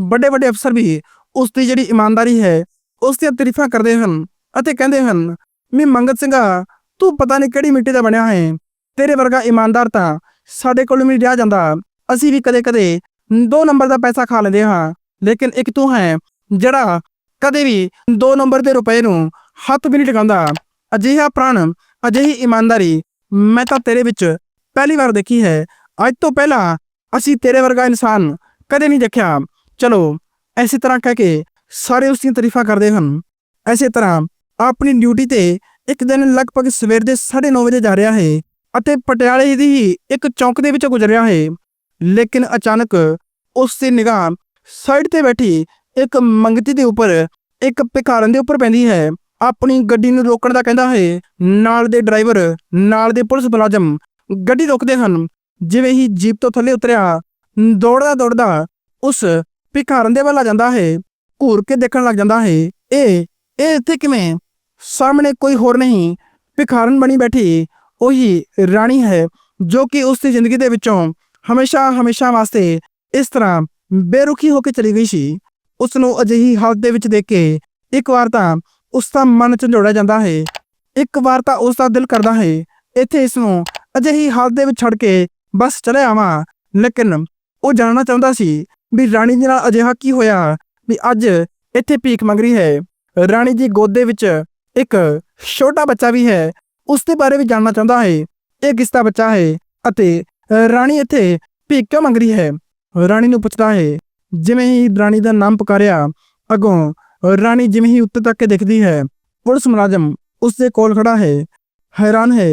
ਵੱਡੇ ਵੱਡੇ ਅਫਸਰ ਵੀ ਉਸ ਦੀ ਜਿਹੜੀ ਇਮਾਨਦਾਰੀ ਹੈ, ਉਸ ਦੀਆਂ ਤਾਰੀਫਾਂ ਕਰਦੇ ਹਨ ਅਤੇ ਕਹਿੰਦੇ ਹਨ, ਮੈਂ ਮੰਗਤ ਸਿੰਘਾ ਤੂੰ ਪਤਾ ਨਹੀਂ ਕਿਹੜੀ ਮਿੱਟੀ ਦਾ ਬਣਿਆ ਹੈ। ਤੇਰੇ ਵਰਗਾ ਇਮਾਨਦਾਰ ਤਾਂ ਸਾਡੇ ਕੋਲ ਵੀ ਰਿਹਾ ਜਾਂਦਾ। ਅਸੀਂ ਵੀ ਕਦੇ-ਕਦੇ ਦੋ ਨੰਬਰ ਦਾ ਪੈਸਾ ਖਾ ਲੈਂਦੇ ਹਾਂ। ਲੇਕਿਨ ਇੱਕ ਤੂੰ ਹੈ, ਜਿਹੜਾ ਕਦੇ ਵੀ ਦੋ ਨੰਬਰ ਦੇ ਰੁਪਏ ਨੂੰ ਹੱਥ ਵੀ ਨਹੀਂ ਟਿਕਾਉਂਦਾ। ਅਜਿਹਾ ਪ੍ਰਣ, ਅਜਿਹੀ ਇਮਾਨਦਾਰੀ ਮੈਂ ਤਾਂ ਤੇਰੇ ਵਿੱਚ ਪਹਿਲੀ ਵਾਰ ਦੇਖੀ ਹੈ। ਅੱਜ ਤੋਂ ਪਹਿਲਾਂ ਅਸੀਂ ਤੇਰੇ ਵਰਗਾ ਇਨਸਾਨ ਕਦੇ ਨਹੀਂ ਦੇਖਿਆ। ਚਲੋ ਐਸੀ ਤਰ੍ਹਾਂ ਕਹਿ ਕੇ ਸਾਰੇ ਉਸ ਦੀਆਂ ਤਾਰੀਫਾਂ ਕਰਦੇ ਹਨ। ਐਸੇ ਤਰ੍ਹਾਂ ਆਪਣੀ ਡਿਊਟੀ ਤੇ ਇੱਕ ਦਿਨ ਲਗਭਗ ਸਵੇਰ ਦੇ 9:30 ਵਜੇ ਜਾ ਰਿਹਾ ਹੈ ਅਤੇ ਪਟਿਆਲੇ ਦੀ ਹੀ ਇੱਕ ਚੌਂਕ ਦੇ ਵਿੱਚੋਂ ਗੁਜ਼ਰਿਆ ਹੈ। ਲੇਕਿਨ ਅਚਾਨਕ ਉਸ ਦੀ ਨਿਗਾਹ ਸਾਈਡ ਤੇ ਬੈਠੀ ਇੱਕ ਮੰਗਤੀ ਦੇ ਉੱਪਰ, ਇੱਕ ਭਿਖਾਰਨ ਦੇ ਉੱਪਰ ਪੈਂਦੀ ਹੈ। ਆਪਣੀ ਗੱਡੀ ਨੂੰ ਰੋਕਣ ਦਾ ਕਹਿੰਦਾ ਹੈ, ਨਾਲ ਦੇ ਡਰਾਈਵਰ, ਨਾਲ ਦੇ ਪੁਲਿਸ ਮੁਲਾਜ਼ਮ ਗੱਡੀ ਰੋਕਦੇ ਹਨ। ਜਿਵੇਂ ਹੀ ਜੀਪ ਤੋਂ ਥੱਲੇ ਉਤਰਿਆ, ਦੌੜਦਾ ਦੌੜਦਾ ਉਸ ਭਿਖਾਰਨ ਦੇ ਵੱਲ ਆ ਜਾਂਦਾ ਹੈ। ਘੂਰ ਕੇ ਦੇਖਣ ਲੱਗ ਜਾਂਦਾ ਹੈ, ਇਹ ਇਹ ਇੱਥੇ ਕਿਵੇਂ? ਸਾਹਮਣੇ ਕੋਈ ਹੋਰ ਨਹੀਂ, ਭਿਖਾਰਨ ਬਣੀ ਬੈਠੀ ਉਹੀ ਰਾਣੀ ਹੈ, ਜੋ ਕਿ ਉਸ ਦੀ ਜ਼ਿੰਦਗੀ ਦੇ ਵਿੱਚੋਂ ਹਮੇਸ਼ਾ ਹਮੇਸ਼ਾ ਵਾਸਤੇ ਇਸ ਤਰ੍ਹਾਂ ਬੇਰੁਖੀ ਹੋ ਕੇ ਚਲੀ ਗਈ ਸੀ। ਉਸ ਨੂੰ ਅਜਿਹੀ ਹਾਲਤ ਦੇ ਵਿੱਚ ਦੇਖ ਕੇ ਇੱਕ ਵਾਰ ਤਾਂ ਉਸ ਦਾ ਮਨ ਝੰਡੋੜਿਆ ਜਾਂਦਾ ਹੈ। ਇੱਕ ਵਾਰ ਤਾਂ ਉਸ ਦਾ ਦਿਲ ਕਰਦਾ ਹੈ, ਇੱਥੇ ਇਸ ਨੂੰ ਅਜਿਹੀ ਹਾਲਤ ਦੇ ਵਿੱਚ ਛੱਡ ਕੇ ਬਸ ਚਲੇ ਆਵਾਂ। ਲੇਕਿਨ ਉਹ ਜਾਣਨਾ ਚਾਹੁੰਦਾ ਸੀ ਵੀ ਰਾਣੀ ਦੇ ਨਾਲ ਅਜਿਹਾ ਕੀ ਹੋਇਆ ਵੀ ਅੱਜ ਇੱਥੇ ਭੀਖ ਮੰਗ ਰਹੀ ਹੈ। ਰਾਣੀ ਦੀ ਗੋਦੇ ਵਿੱਚ ਇੱਕ ਛੋਟਾ ਬੱਚਾ ਵੀ ਹੈ ਉਸ ਦੇ ਬਾਰੇ ਵੀ ਜਾਣਨਾ ਚਾਹੁੰਦਾ ਹੈ। ਇਹ ਕਿਸ ਦਾ ਬੱਚਾ ਹੈ ਅਤੇ ਰਾਣੀ ਇੱਥੇ ਭੀਖ ਕਿਉਂ ਮੰਗ ਰਹੀ ਹੈ? ਰਾਣੀ ਨੂੰ ਪੁੱਛਦਾ ਹੈ, ਜਿਵੇਂ ਹੀ ਰਾਣੀ ਦਾ ਨਾਮ ਪੁਕਾਰਿਆ, ਅਗੋਂ ਰਾਣੀ ਜਿਵੇਂ ਹੀ ਉੱਤੇ ਤੱਕ ਕੇ ਦੇਖਦੀ ਹੈ, ਪੁਲਿਸ ਮੁਲਾਜ਼ਮ ਉਸ ਦੇ ਕੋਲ ਖੜਾ ਹੈ, ਹੈਰਾਨ ਹੈ,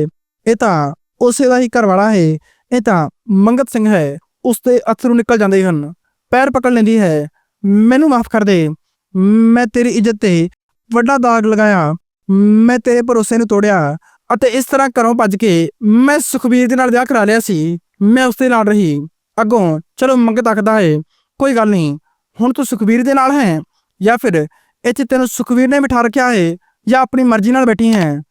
ਇਹ ਤਾਂ ਉਸੇ ਦਾ ਹੀ ਘਰ ਵਾਲਾ ਹੈ, ਇਹ ਤਾਂ ਮੰਗਤ ਸਿੰਘ ਹੈ, ਉਸ ਦੇ ਅਥਰੂ ਨਿਕਲ ਜਾਂਦੇ ਹਨ, ਪੈਰ ਪਕੜ ਲੈਂਦੀ ਹੈ, ਮੈਨੂੰ ਮਾਫ ਕਰ ਦੇ, ਮੈਂ ਤੇਰੀ ਇੱਜ਼ਤ ਤੇ ਵੱਡਾ ਦਾਗ ਲਗਾਇਆ, ਮੈਂ ਤੇਰੇ ਭਰੋਸੇ ਨੂੰ ਤੋੜਿਆ, ਅਤੇ ਇਸ ਤਰ੍ਹਾਂ ਘਰੋਂ ਭੱਜ ਕੇ ਮੈਂ ਸੁਖਬੀਰ ਦੇ ਨਾਲ ਵਿਆਹ ਕਰਾ ਲਿਆ ਸੀ। ਮੈਂ ਉਸ ਦੇ ਨਾਲ ਰਹੀ। ਅੱਗੋਂ, ਚਲੋ ਮੰਗ ਤੱਕਦਾ ਹੈ ਕੋਈ ਗੱਲ ਨਹੀਂ। ਹੁਣ ਤੂੰ ਸੁਖਬੀਰ ਦੇ ਨਾਲ ਹੈ? ਜਾਂ ਫਿਰ ਇੱਥੇ ਤੈਨੂੰ ਸੁਖਬੀਰ ਨੇ ਬਿਠਾ ਰੱਖਿਆ ਹੈ ਜਾਂ ਆਪਣੀ ਮਰਜ਼ੀ ਨਾਲ ਬੈਠੀ ਹੈ?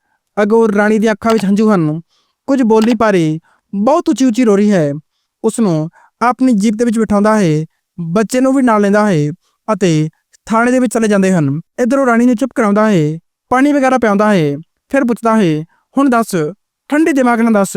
ਅੱਗੋਂ ਰਾਣੀ ਦੀਆਂ ਅੱਖਾਂ ਵਿੱਚ ਹੰਝੂ ਹਨ। ਕੁਝ ਬੋਲੀ ਪਾਰੀ ਬਹੁਤ ਉੱਚੀ ਉੱਚੀ ਰੋ ਰਹੀ ਹੈ। ਉਸ ਨੂੰ ਆਪਣੀ ਜੀਪ ਦੇ ਵਿੱਚ ਬਿਠਾਉਂਦਾ ਹੈ ਬੱਚੇ ਨੂੰ ਵੀ ਨਾਲ ਲੈਂਦਾ ਹੈ ਅਤੇ ਥਾਣੇ ਦੇ ਵਿੱਚ ਚਲੇ ਜਾਂਦੇ ਹਨ। ਇਧਰੋਂ ਰਾਣੀ ਨੂੰ ਚੁੱਪ ਕਰਾਉਂਦਾ ਹੈ ਪਾਣੀ ਵਗੈਰਾ ਪਿਆਉਂਦਾ ਹੈ ਫਿਰ ਪੁੱਛਦਾ ਹੈ ਹੁਣ ਦੱਸ, ਠੰਡੇ ਦਿਮਾਗ ਨਾਲ ਦੱਸ,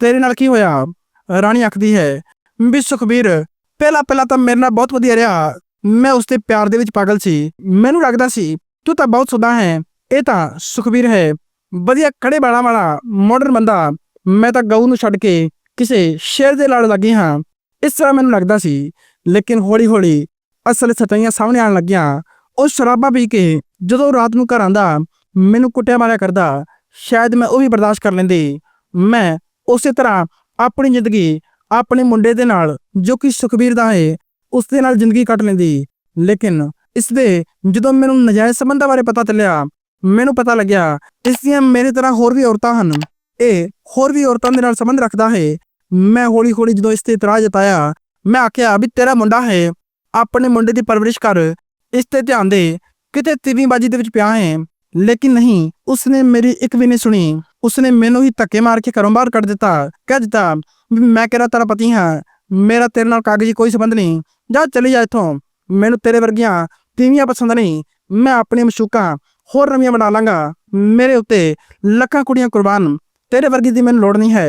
ਤੇਰੇ ਨਾਲ ਕੀ ਹੋਇਆ? ਰਾਣੀ ਆਖਦੀ ਹੈ, ਵੀ ਸੁਖਬੀਰ, ਪਹਿਲਾਂ ਪਹਿਲਾਂ ਤਾਂ ਮੇਰੇ ਨਾਲ ਬਹੁਤ ਵਧੀਆ ਰਿਹਾ। ਮੈਂ ਉਸ ਦੇ ਪਿਆਰ ਦੇ ਵਿੱਚ ਪਾਗਲ ਸੀ। ਮੈਨੂੰ ਲੱਗਦਾ ਸੀ, ਤੂੰ ਤਾਂ ਬਹੁਤ ਸੁਦਾ ਹੈ। ਇਹ ਤਾਂ ਸੁਖਬੀਰ ਹੈ। ਵਧੀਆ ਖੜੇ ਬਾਲਾਂ ਵਾਲਾ ਮਾਡਰਨ ਬੰਦਾ। ਮੈਂ ਤਾਂ ਗਊ ਨੂੰ ਛੱਡ ਕੇ ਕਿਸੇ ਸ਼ੇਰ ਦੇ ਲੜ ਲੱਗੀ ਹਾਂ। ਇਸ ਤਰ੍ਹਾਂ ਮੈਨੂੰ ਲੱਗਦਾ ਸੀ। ਲੇਕਿਨ ਹੌਲੀ ਹੌਲੀ ਅਸਲ ਸੱਚਾਈਆਂ ਸਾਹਮਣੇ ਆਉਣ ਲੱਗੀਆਂ। ਉਹ ਸ਼ਰਾਬਾ ਪੀ ਕੇ ਜਦੋਂ ਰਾਤ ਨੂੰ ਘਰ ਆਂਦਾ ਮੈਨੂੰ ਕੁੱਟਿਆ ਮਾਰਿਆ ਕਰਦਾ। ਸ਼ਾਇਦ ਮੈਂ ਉਹ ਵੀ ਬਰਦਾਸ਼ਤ ਕਰ ਲੈਂਦੀ। ਮੈਂ ਉਸੇ ਤਰ੍ਹਾਂ ਆਪਣੀ ਜ਼ਿੰਦਗੀ ਆਪਣੇ ਮੁੰਡੇ ਦੇ ਨਾਲ ਜੋ ਕਿ ਸੁਖਬੀਰ ਦਾ ਹੈ, ਉਸ ਦੇ ਨਾਲ ਜ਼ਿੰਦਗੀ ਕੱਟ ਲੈਂਦੀ। ਲੇਕਿਨ ਇਸ ਦੇ ਜਦੋਂ ਮੈਨੂੰ ਨਜਾਇਜ਼ ਸੰਬੰਧਾਂ ਬਾਰੇ ਪਤਾ ਚੱਲਿਆ, ਮੈਨੂੰ ਪਤਾ ਲੱਗਿਆ, ਇਸ ਦੀਆਂ ਮੇਰੇ ਤਰ੍ਹਾਂ ਹੋਰ ਵੀ ਔਰਤਾਂ ਹਨ। ਇਹ ਹੋਰ ਵੀ ਔਰਤਾਂ ਦੇ ਨਾਲ ਸੰਬੰਧ ਰੱਖਦਾ ਹੈ। ਮੈਂ ਹੌਲੀ ਹੌਲੀ ਜਦੋਂ ਇਸ ਤੇ ਇਤਰਾਜ਼ ਜਤਾਇਆ, ਮੈਂ ਆਖਿਆ ਵੀ ਤੇਰਾ ਮੁੰਡਾ ਹੈ, ਆਪਣੇ ਮੁੰਡੇ ਦੀ ਪਰਵਰਿਸ਼ ਕਰ, ਇਸ ਤੇ ਧਿਆਨ ਦੇ, ਕਿਤੇ ਤੀਵੀਂ ਬਾਜੀ ਦੇ ਵਿੱਚ ਪਿਆ ਹੈ। ਲੇਕਿਨ ਨਹੀਂ, ਉਸਨੇ ਮੇਰੀ ਇੱਕ ਵੀ ਨਹੀਂ ਸੁਣੀ। ਉਸਨੇ ਮੈਨੂੰ ਹੀ ਧੱਕੇ ਮਾਰ ਕੇ ਘਰੋਂ ਬਾਹਰ ਕੱਢ ਦਿੱਤਾ ਕਹਿ ਦਿੱਤਾ ਵੀ ਮੈਂ ਕਿਹੜਾ ਤੇਰਾ ਪਤੀ ਹਾਂ ਮੇਰਾ ਤੇਰੇ ਨਾਲ ਕਾਗਜ਼ੀ ਕੋਈ ਸੰਬੰਧ ਨਹੀਂ ਜਾ ਚਲੀ ਜਾ ਇੱਥੋਂ ਮੈਨੂੰ ਤੇਰੇ ਵਰਗੀਆਂ ਤੀਵੀਆਂ ਪਸੰਦ ਨਹੀਂ ਮੈਂ ਆਪਣੀ ਮਸ਼ੂਕਾਂ ਹੋਰ ਨਵੀਆਂ ਬਣਾ ਲਾਂਗਾ ਮੇਰੇ ਉੱਤੇ ਲੱਖਾਂ ਕੁੜੀਆਂ ਕੁਰਬਾਨ ਤੇਰੇ ਵਰਗੀ ਦੀ ਮੈਨੂੰ ਲੋੜ ਨਹੀਂ ਹੈ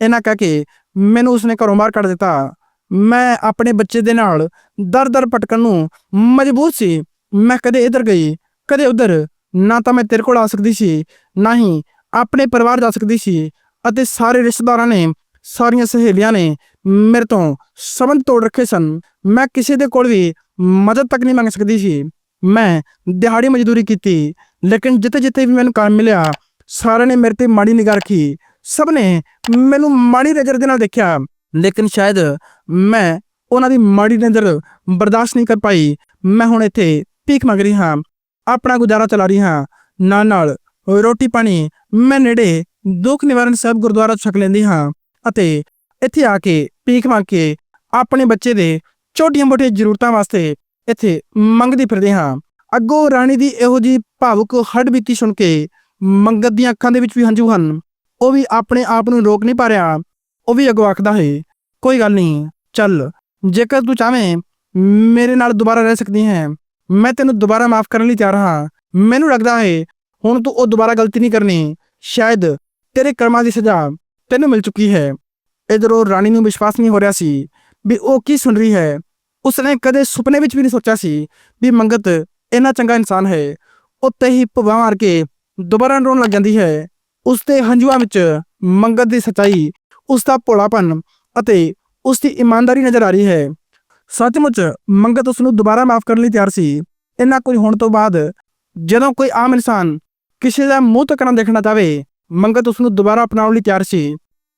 ਇਹਨਾਂ ਕਹਿ ਕੇ ਮੈਨੂੰ ਉਸਨੇ ਘਰੋਂ ਬਾਹਰ ਕੱਢ ਦਿੱਤਾ ਮੈਂ ਆਪਣੇ ਬੱਚੇ ਦੇ ਨਾਲ ਦਰ-ਦਰ ਭਟਕਣ ਨੂੰ ਮਜਬੂਰ ਸੀ ਮੈਂ ਕਦੇ ਇੱਧਰ ਗਈ ਕਦੇ ਉੱਧਰ ਨਾ ਤਾਂ ਮੈਂ ਤੇਰੇ ਕੋਲ ਆ ਸਕਦੀ ਸੀ ਨਾ ਹੀ ਆਪਣੇ ਪਰਿਵਾਰ ਜਾ ਸਕਦੀ ਸੀ ਅਤੇ ਸਾਰੇ ਰਿਸ਼ਤੇਦਾਰਾਂ ਨੇ, ਸਾਰੀਆਂ ਸਹੇਲੀਆਂ ਨੇ ਮੇਰੇ ਤੋਂ ਸੰਬੰਧ ਤੋੜ ਰੱਖੇ ਸਨ। ਮੈਂ ਕਿਸੇ ਦੇ ਕੋਲ ਵੀ ਮਦਦ ਤੱਕ ਨਹੀਂ ਮੰਗ ਸਕਦੀ ਸੀ। ਮੈਂ ਦਿਹਾੜੀ ਮਜ਼ਦੂਰੀ ਕੀਤੀ, ਲੇਕਿਨ ਜਿੱਥੇ ਜਿੱਥੇ ਵੀ ਮੈਨੂੰ ਕੰਮ ਮਿਲਿਆ, ਸਾਰਿਆਂ ਨੇ ਮੇਰੇ ਤੇ ਮਾੜੀ ਨਿਗਾਹ ਰੱਖੀ। ਸਭ ਨੇ ਮੈਨੂੰ ਮਾੜੀ ਨਜ਼ਰ ਦੇ ਨਾਲ ਦੇਖਿਆ, ਲੇਕਿਨ ਸ਼ਾਇਦ ਮੈਂ ਉਹਨਾਂ ਦੀ ਮਾੜੀ ਨਜ਼ਰ ਬਰਦਾਸ਼ਤ ਨਹੀਂ ਕਰ ਪਾਈ। ਮੈਂ ਹੁਣ ਇੱਥੇ ਭੀਖ ਮੰਗ ਰਹੀ ਹਾਂ, ਆਪਣਾ ਗੁਜ਼ਾਰਾ ਚਲਾ ਰਹੀ ਹਾਂ। ਨਾਲ ਨਾਲ ਰੋਟੀ ਪਾਣੀ, ਮੈਂ ਨੇੜੇ ਦੁੱਖ ਨਿਵਾਰਨ ਸਾਹਿਬ ਗੁਰਦੁਆਰਾ ਛਕ ਲੈਂਦੀ ਹਾਂ ਅਤੇ ਇੱਥੇ ਆ ਕੇ ਭੀਖ ਮੰਗ ਕੇ ਆਪਣੇ ਬੱਚੇ ਦੇ ਛੋਟੀਆਂ-ਮੋਟੀਆਂ ਜ਼ਰੂਰਤਾਂ ਵਾਸਤੇ ਇੱਥੇ ਮੰਗਦੀ ਫਿਰਦੇ ਹਾਂ। ਅੱਗੋਂ ਰਾਣੀ ਦੀ ਇਹੋ ਜੀ ਭਾਵੁਕ ਹੱਡਬੀਤੀ ਸੁਣ ਕੇ ਮੰਗਤ ਦੀਆਂ ਅੱਖਾਂ ਦੇ ਵਿੱਚ ਵੀ ਹੰਝੂ ਹਨ। ਉਹ ਵੀ ਆਪਣੇ ਆਪ ਨੂੰ ਰੋਕ ਨਹੀਂ ਪਾ ਰਿਹਾ। ਉਹ ਵੀ ਅੱਗੋਂ ਆਖਦਾ ਹੈ, ਕੋਈ ਗੱਲ ਨਹੀਂ, ਚੱਲ, ਜੇਕਰ ਤੂੰ ਚਾਵੇਂ ਮੇਰੇ ਨਾਲ ਦੁਬਾਰਾ ਰਹਿ ਸਕਦੀ ਹੈ। ਮੈਂ ਤੈਨੂੰ ਦੁਬਾਰਾ ਮਾਫ ਕਰਨ ਲਈ ਤਿਆਰ ਹਾਂ। ਮੈਨੂੰ ਲੱਗਦਾ ਹੈ ਹੁਣ ਤੂੰ ਉਹ ਦੁਬਾਰਾ ਗਲਤੀ ਨਹੀਂ ਕਰਨੀ। ਸ਼ਾਇਦ ਤੇਰੇ ਕਰਮਾਂ ਦੀ ਸਜ਼ਾ ਤੈਨੂੰ ਮਿਲ ਚੁੱਕੀ ਹੈ। ਇਧਰੋਂ ਰਾਣੀ ਨੂੰ ਵਿਸ਼ਵਾਸ ਨਹੀਂ ਹੋ ਰਿਹਾ ਸੀ ਵੀ ਉਹ ਕੀ ਸੁਣ ਰਹੀ ਹੈ। ਉਸਨੇ ਕਦੇ ਸੁਪਨੇ ਵਿੱਚ ਵੀ ਨਹੀਂ ਸੋਚਿਆ ਸੀ ਵੀ ਮੰਗਤ ਇੰਨਾ ਚੰਗਾ ਇਨਸਾਨ ਹੈ। ਉੱਤੇ ਹੀ ਭਵਾ ਮਾਰ ਕੇ ਦੁਬਾਰਾ ਰੋਣ ਲੱਗ ਜਾਂਦੀ ਹੈ। ਉਸ ਦੇ ਹੰਝੂਆਂ ਵਿੱਚ ਮੰਗਤ ਦੀ ਸਚਾਈ ਉਸ ਦਾ ਭੋਲਾਪਨ ਅਤੇ ਉਸ ਦੀ ਇਮਾਨਦਾਰੀ ਨਜ਼ਰ ਆ ਰਹੀ ਹੈ। ਸੱਚਮੁੱਚ ਮੰਗਤ ਉਸ ਨੂੰ ਦੁਬਾਰਾ ਮਾਫ ਕਰਨ ਲਈ ਤਿਆਰ ਸੀ। ਇੰਨਾ ਕੁਝ ਹੋਣ ਤੋਂ ਬਾਅਦ ਜਦੋਂ ਕੋਈ ਆਮ ਇਨਸਾਨ ਕਿਸੇ ਦਾ ਮੂੰਹ ਤੱਕਣਾ ਦੇਖਣਾ ਚਾਵੇ ਮੰਗਤ ਉਸ ਨੂੰ ਦੁਬਾਰਾ ਅਪਣਾਉਣ ਲਈ ਤਿਆਰ ਸੀ।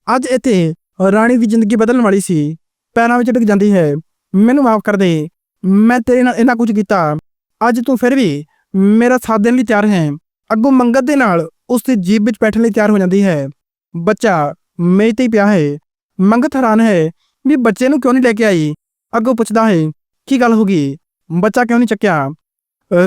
ਅੱਜ ਇੱਥੇ ਰਾਣੀ ਦੀ ਜ਼ਿੰਦਗੀ ਬਦਲਣ ਵਾਲੀ ਸੀ। ਪੈਰਾਂ ਵਿੱਚ ਡਿੱਗ ਜਾਂਦੀ ਹੈ। ਮੈਨੂੰ ਮਾਫ ਕਰ ਦੇ। ਮੈਂ ਤੇਰੇ ਨਾਲ ਇੰਨਾ ਕੁਝ ਕੀਤਾ। ਅੱਜ ਤੂੰ ਫਿਰ ਵੀ ਮੇਰਾ ਸਾਥ ਦੇਣ ਲਈ ਤਿਆਰ ਹੈ। ਅੱਗੋਂ ਮੰਗਤ ਦੇ ਨਾਲ ਉਸ ਦੀ ਜੀਬ ਵਿੱਚ ਬੈਠਣ ਲਈ ਤਿਆਰ ਹੋ ਜਾਂਦੀ ਹੈ। ਬੱਚਾ ਮੇਜ਼ ਤੇ ਹੀ ਪਿਆ ਹੈ। ਮੰਗਤ ਹੈਰਾਨ ਹੈ ਵੀ ਬੱਚੇ ਨੂੰ ਕਿਉਂ ਨਹੀਂ ਲੈ ਕੇ ਆਈ? ਅੱਗੋਂ ਪੁੱਛਦਾ ਹੈ, ਕੀ ਗੱਲ ਹੋ ਗਈ? ਬੱਚਾ ਕਿਉਂ ਨਹੀਂ ਚੱਕਿਆ?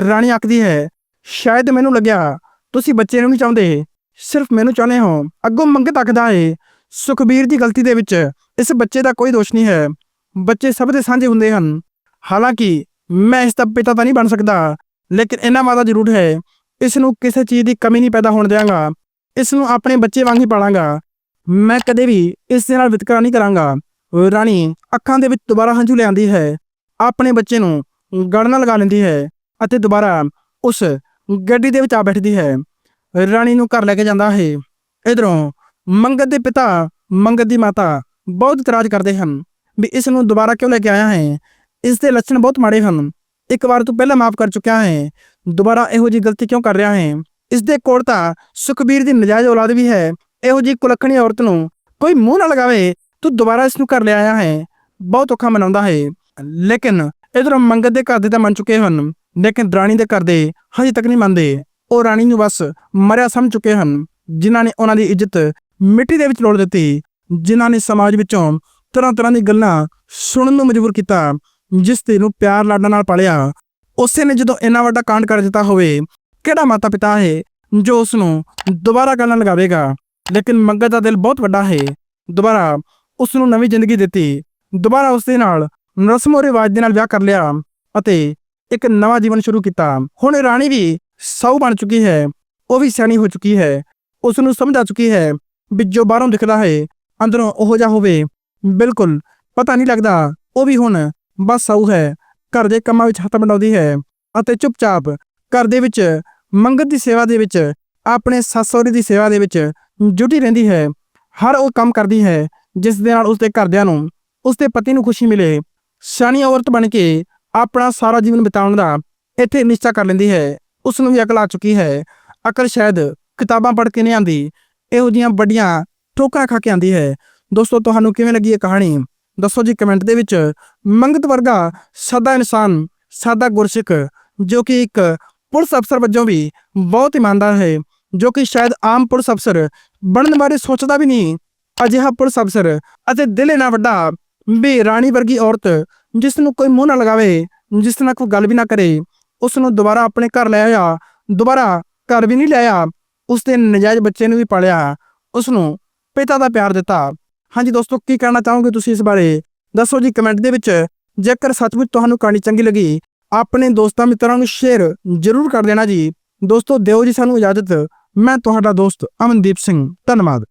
ਰਾਣੀ ਆਖਦੀ ਹੈ, ਸ਼ਾਇਦ ਮੈਨੂੰ ਲੱਗਿਆ ਤੁਸੀਂ ਬੱਚੇ ਨੂੰ ਨਹੀਂ ਚਾਹੁੰਦੇ। ਸਿਰਫ ਮੈਨੂੰ ਚਾਹੁੰਦੇ ਹੋ। ਅੱਗੋਂ ਮੰਗ ਆਖਦਾ ਹੈ ਸੁਖਬੀਰ ਦੀ ਗਲਤੀ ਦੇ ਵਿੱਚ ਇਸ ਬੱਚੇ ਦਾ ਕੋਈ ਦੋਸ਼ ਨਹੀਂ ਹੈ। ਬੱਚੇ ਸਭ ਦੇ ਸਾਂਝੇ ਹੁੰਦੇ ਹਨ। ਹਾਲਾਂਕਿ ਮੈਂ ਇਸ ਦਾ ਪਿਤਾ ਤਾਂ ਨਹੀਂ ਬਣ ਸਕਦਾ। ਲੇਕਿਨ ਇਹਨਾਂ ਵਾਦਾ ਜ਼ਰੂਰ ਹੈ। ਇਸ ਨੂੰ ਕਿਸੇ ਚੀਜ਼ ਦੀ ਕਮੀ ਨਹੀਂ ਪੈਦਾ ਹੋਣ ਦਿਆਂਗਾ। ਇਸ ਨੂੰ ਆਪਣੇ ਬੱਚੇ ਵਾਂਗ ਹੀ ਪਾਲਾਂਗਾ। ਮੈਂ ਕਦੇ ਵੀ ਇਸ ਦੇ ਨਾਲ ਵਿਤਕਰਾ ਨਹੀਂ ਕਰਾਂਗਾ। ਰਾਣੀ ਅੱਖਾਂ ਦੇ ਵਿੱਚ ਦੁਬਾਰਾ ਹੰਝੂ ਲਿਆਂਦੀ ਹੈ। ਆਪਣੇ ਬੱਚੇ ਨੂੰ ਗੜਨਾ ਲਗਾ ਲੈਂਦੀ ਹੈ ਅਤੇ ਦੁਬਾਰਾ ਉਸ ਗੱਡੀ ਦੇ ਵਿੱਚ ਆ ਬੈਠਦੀ ਹੈ। ਰਾਣੀ ਨੂੰ ਘਰ ਲੈ ਕੇ ਜਾਂਦਾ ਹੈ। ਇਧਰੋਂ ਮੰਗਤ ਦੇ ਪਿਤਾ ਮੰਗਤ ਦੀ ਮਾਤਾ ਬਹੁਤ ਇਤਰਾਜ਼ ਕਰਦੇ ਹਨ ਵੀ ਇਸ ਨੂੰ ਦੁਬਾਰਾ ਕਿਉਂ ਲੈ ਕੇ ਆਇਆ ਹੈ। ਇਸ ਦੇ ਲੱਛਣ ਬਹੁਤ ਮਾੜੇ ਹਨ। ਇੱਕ ਵਾਰ ਤੂੰ ਪਹਿਲਾਂ ਮਾਫ ਕਰ ਚੁੱਕਿਆ ਹੈ। ਦੁਬਾਰਾ ਇਹੋ ਜਿਹੀ ਗਲਤੀ ਕਿਉਂ ਕਰ ਰਿਹਾ ਹੈ? ਇਸ ਦੇ ਕੋਲ ਤਾਂ ਸੁਖਬੀਰ ਦੀ ਨਜਾਇਜ਼ ਔਲਾਦ ਵੀ ਹੈ। ਇਹੋ ਜਿਹੀ ਕੁਲੱਖਣੀ ਔਰਤ ਨੂੰ ਕੋਈ ਮੂੰਹ ਨਾ ਲਗਾਵੇ। ਤੂੰ ਦੁਬਾਰਾ ਇਸ ਨੂੰ ਘਰ ਲਿਆਇਆ ਹੈ। ਬਹੁਤ ਔਖਾ ਮਨਾਉਂਦਾ ਹੈ। ਲੇਕਿਨ ਇਧਰੋਂ ਮੰਗਤ ਦੇ ਘਰ ਦੇ ਤਾਂ ਮੰਨ ਚੁੱਕੇ ਹਨ। ਲੇਕਿਨ ਰਾਣੀ ਦੇ ਘਰ ਦੇ ਹਜੇ ਤੱਕ ਨਹੀਂ ਮੰਨਦੇ। ਉਹ ਰਾਣੀ ਨੂੰ ਬਸ ਮਰਿਆ ਸਮਝ ਚੁੱਕੇ ਹਨ, ਜਿਨ੍ਹਾਂ ਨੇ ਉਹਨਾਂ ਦੀ ਇੱਜ਼ਤ ਮਿੱਟੀ ਦੇ ਵਿੱਚ ਲੋੜ ਦਿੱਤੀ, ਜਿਨ੍ਹਾਂ ਨੇ ਸਮਾਜ ਵਿੱਚੋਂ ਤਰ੍ਹਾਂ ਤਰ੍ਹਾਂ ਦੀ ਗੱਲਾਂ ਸੁਣਨ ਨੂੰ ਮਜਬੂਰ ਕੀਤਾ, ਜਿਸ ਤੇ ਨੂੰ ਪਿਆਰ ਲਾਡਾਂ ਨਾਲ ਪਾਲਿਆ। ਉਸੇ ਨੇ ਜਦੋਂ ਇੰਨਾ ਵੱਡਾ ਕਾਂਡ ਕਰ ਦਿੱਤਾ ਹੋਵੇ, ਕਿਹੜਾ ਮਾਤਾ ਪਿਤਾ ਹੈ ਜੋ ਉਸ ਨੂੰ ਦੁਬਾਰਾ ਗੱਲਾਂ ਲਗਾਵੇਗਾ? ਲੇਕਿਨ ਮੰਗਤ ਦਾ ਦਿਲ ਬਹੁਤ ਵੱਡਾ ਹੈ। ਦੁਬਾਰਾ ਉਸ ਨੂੰ ਨਵੀਂ ਜ਼ਿੰਦਗੀ ਦਿੱਤੀ। ਦੁਬਾਰਾ ਉਸ ਦੇ ਨਾਲ ਰਸਮੋ ਰਿਵਾਜ ਦੇ ਨਾਲ ਵਿਆਹ ਕਰ ਲਿਆ ਅਤੇ ਇੱਕ ਨਵਾਂ ਜੀਵਨ ਸ਼ੁਰੂ ਕੀਤਾ। ਹੁਣ ਰਾਣੀ ਵੀ ਸਾਊ ਬਣ ਚੁੱਕੀ ਹੈ, ਉਹ ਵੀ ਸਿਆਣੀ ਹੋ ਚੁੱਕੀ ਹੈ ਉਸ ਨੂੰ ਸਮਝ ਆ ਚੁੱਕੀ ਹੈ ਵੀ ਜੋ ਬਾਹਰੋਂ ਦਿਖਦਾ ਹੈ, ਅੰਦਰੋਂ ਉਹੋ ਜਿਹਾ ਹੋਵੇ। ਬਿਲਕੁਲ, ਪਤਾ ਨਹੀਂ ਲੱਗਦਾ, ਉਹ ਵੀ ਹੁਣ ਬਸ ਸੌ ਹੈ, ਘਰ ਦੇ ਕੰਮਾਂ ਵਿੱਚ ਹੱਥ ਵੰਡਾਉਂਦੀ ਹੈ ਅਤੇ ਚੁੱਪਚਾਪ ਘਰ ਦੇ ਵਿੱਚ ਮੰਗਤ ਦੀ ਸੇਵਾ ਦੇ ਵਿੱਚ, ਆਪਣੇ ਸੱਸ ਸਹੁਰੇ ਦੀ ਸੇਵਾ ਦੇ ਵਿੱਚ ਜੁਟੀ ਰਹਿੰਦੀ ਹੈ। ਹਰ ਉਹ ਕੰਮ ਕਰਦੀ ਹੈ, ਜਿਸ ਦੇ ਨਾਲ ਉਸਦੇ ਘਰਦਿਆਂ ਨੂੰ, ਉਸਦੇ ਪਤੀ ਨੂੰ ਖੁਸ਼ੀ ਮਿਲੇ। ਸਿਆਣੀ ਔਰਤ ਬਣ ਕੇ ਆਪਣਾ ਸਾਰਾ ਜੀਵਨ ਬਿਤਾਉਣ ਦਾ ਇੱਥੇ ਨਿਸ਼ਚਾ ਕਰ ਲੈਂਦੀ ਹੈ। ਉਸ ਨੂੰ ਵੀ ਅਕਲ ਆ ਚੁੱਕੀ ਹੈ। ਅਕਲ ਸ਼ਾਇਦ ਕਿਤਾਬਾਂ ਪੜ੍ਹ ਕੇ ਨਹੀਂ ਆਂਦੀ ਇਹੋ ਜੀਆਂ ਵੱਡੀਆਂ ਠੋਕਰਾਂ ਖਾ ਕੇ ਆਂਦੀ ਹੈ। ਦੋਸਤੋ, ਤੁਹਾਨੂੰ ਕਿਵੇਂ ਲੱਗੀ ਇਹ ਕਹਾਣੀ? ਦੱਸੋ ਜੀ ਕਮੈਂਟ ਦੇ ਵਿੱਚ। ਮੰਗਤ ਵਰਗਾ ਸਾਦਾ ਇਨਸਾਨ, ਸਾਦਾ ਗੁਰਸਿੱਖ, ਜੋ ਕਿ ਇੱਕ ਪੁਲਿਸ ਅਫਸਰ ਵਜੋਂ ਵੀ ਬਹੁਤ ਇਮਾਨਦਾਰ ਹੈ, ਜੋ ਕਿ ਸ਼ਾਇਦ ਆਮ ਪੁਲਿਸ ਅਫਸਰ ਬਣਨ ਬਾਰੇ ਸੋਚਦਾ ਵੀ ਨਹੀਂ। ਅਜਿਹਾ ਪੁਲਿਸ ਅਫਸਰ ਅਤੇ ਦਿਲ ਇੰਨਾ ਵੱਡਾ ਵੀ ਰਾਣੀ ਵਰਗੀ ਔਰਤ ਜਿਸ ਨੂੰ ਕੋਈ ਮੂੰਹ ਨਾ ਲਗਾਵੇ, ਜਿਸ ਨਾਲ ਕੋਈ ਗੱਲ ਵੀ ਨਾ ਕਰੇ, ਉਸ ਨੂੰ ਦੁਬਾਰਾ ਆਪਣੇ ਘਰ ਲੈ ਆਇਆ, ਦੁਬਾਰਾ ਘਰ ਵੀ ਨਹੀਂ ਲਿਆਇਆ ਉਸ ਦੇ ਨਜਾਇਜ਼ ਬੱਚੇ ਨੂੰ ਵੀ ਪਾਲਿਆ, ਉਸ ਨੂੰ ਪਿਤਾ ਦਾ ਪਿਆਰ ਦਿੱਤਾ। ਹਾਂਜੀ ਦੋਸਤੋ, ਕੀ ਕਹਿਣਾ ਚਾਹੋਗੇ ਤੁਸੀਂ ਇਸ ਬਾਰੇ? ਦੱਸੋ ਜੀ ਕਮੈਂਟ ਦੇ ਵਿੱਚ। ਜੇਕਰ ਸੱਚਮੁੱਚ ਤੁਹਾਨੂੰ ਕਹਾਣੀ ਚੰਗੀ ਲੱਗੀ, ਆਪਣੇ ਦੋਸਤਾਂ ਮਿੱਤਰਾਂ ਨੂੰ ਸ਼ੇਅਰ ਜ਼ਰੂਰ ਕਰ ਦੇਣਾ ਜੀ। ਦੋਸਤੋ, ਦਿਓ ਜੀ ਸਾਨੂੰ ਇਜਾਜ਼ਤ। ਮੈਂ ਤੁਹਾਡਾ ਦੋਸਤ ਅਮਨਦੀਪ ਸਿੰਘ। ਧੰਨਵਾਦ।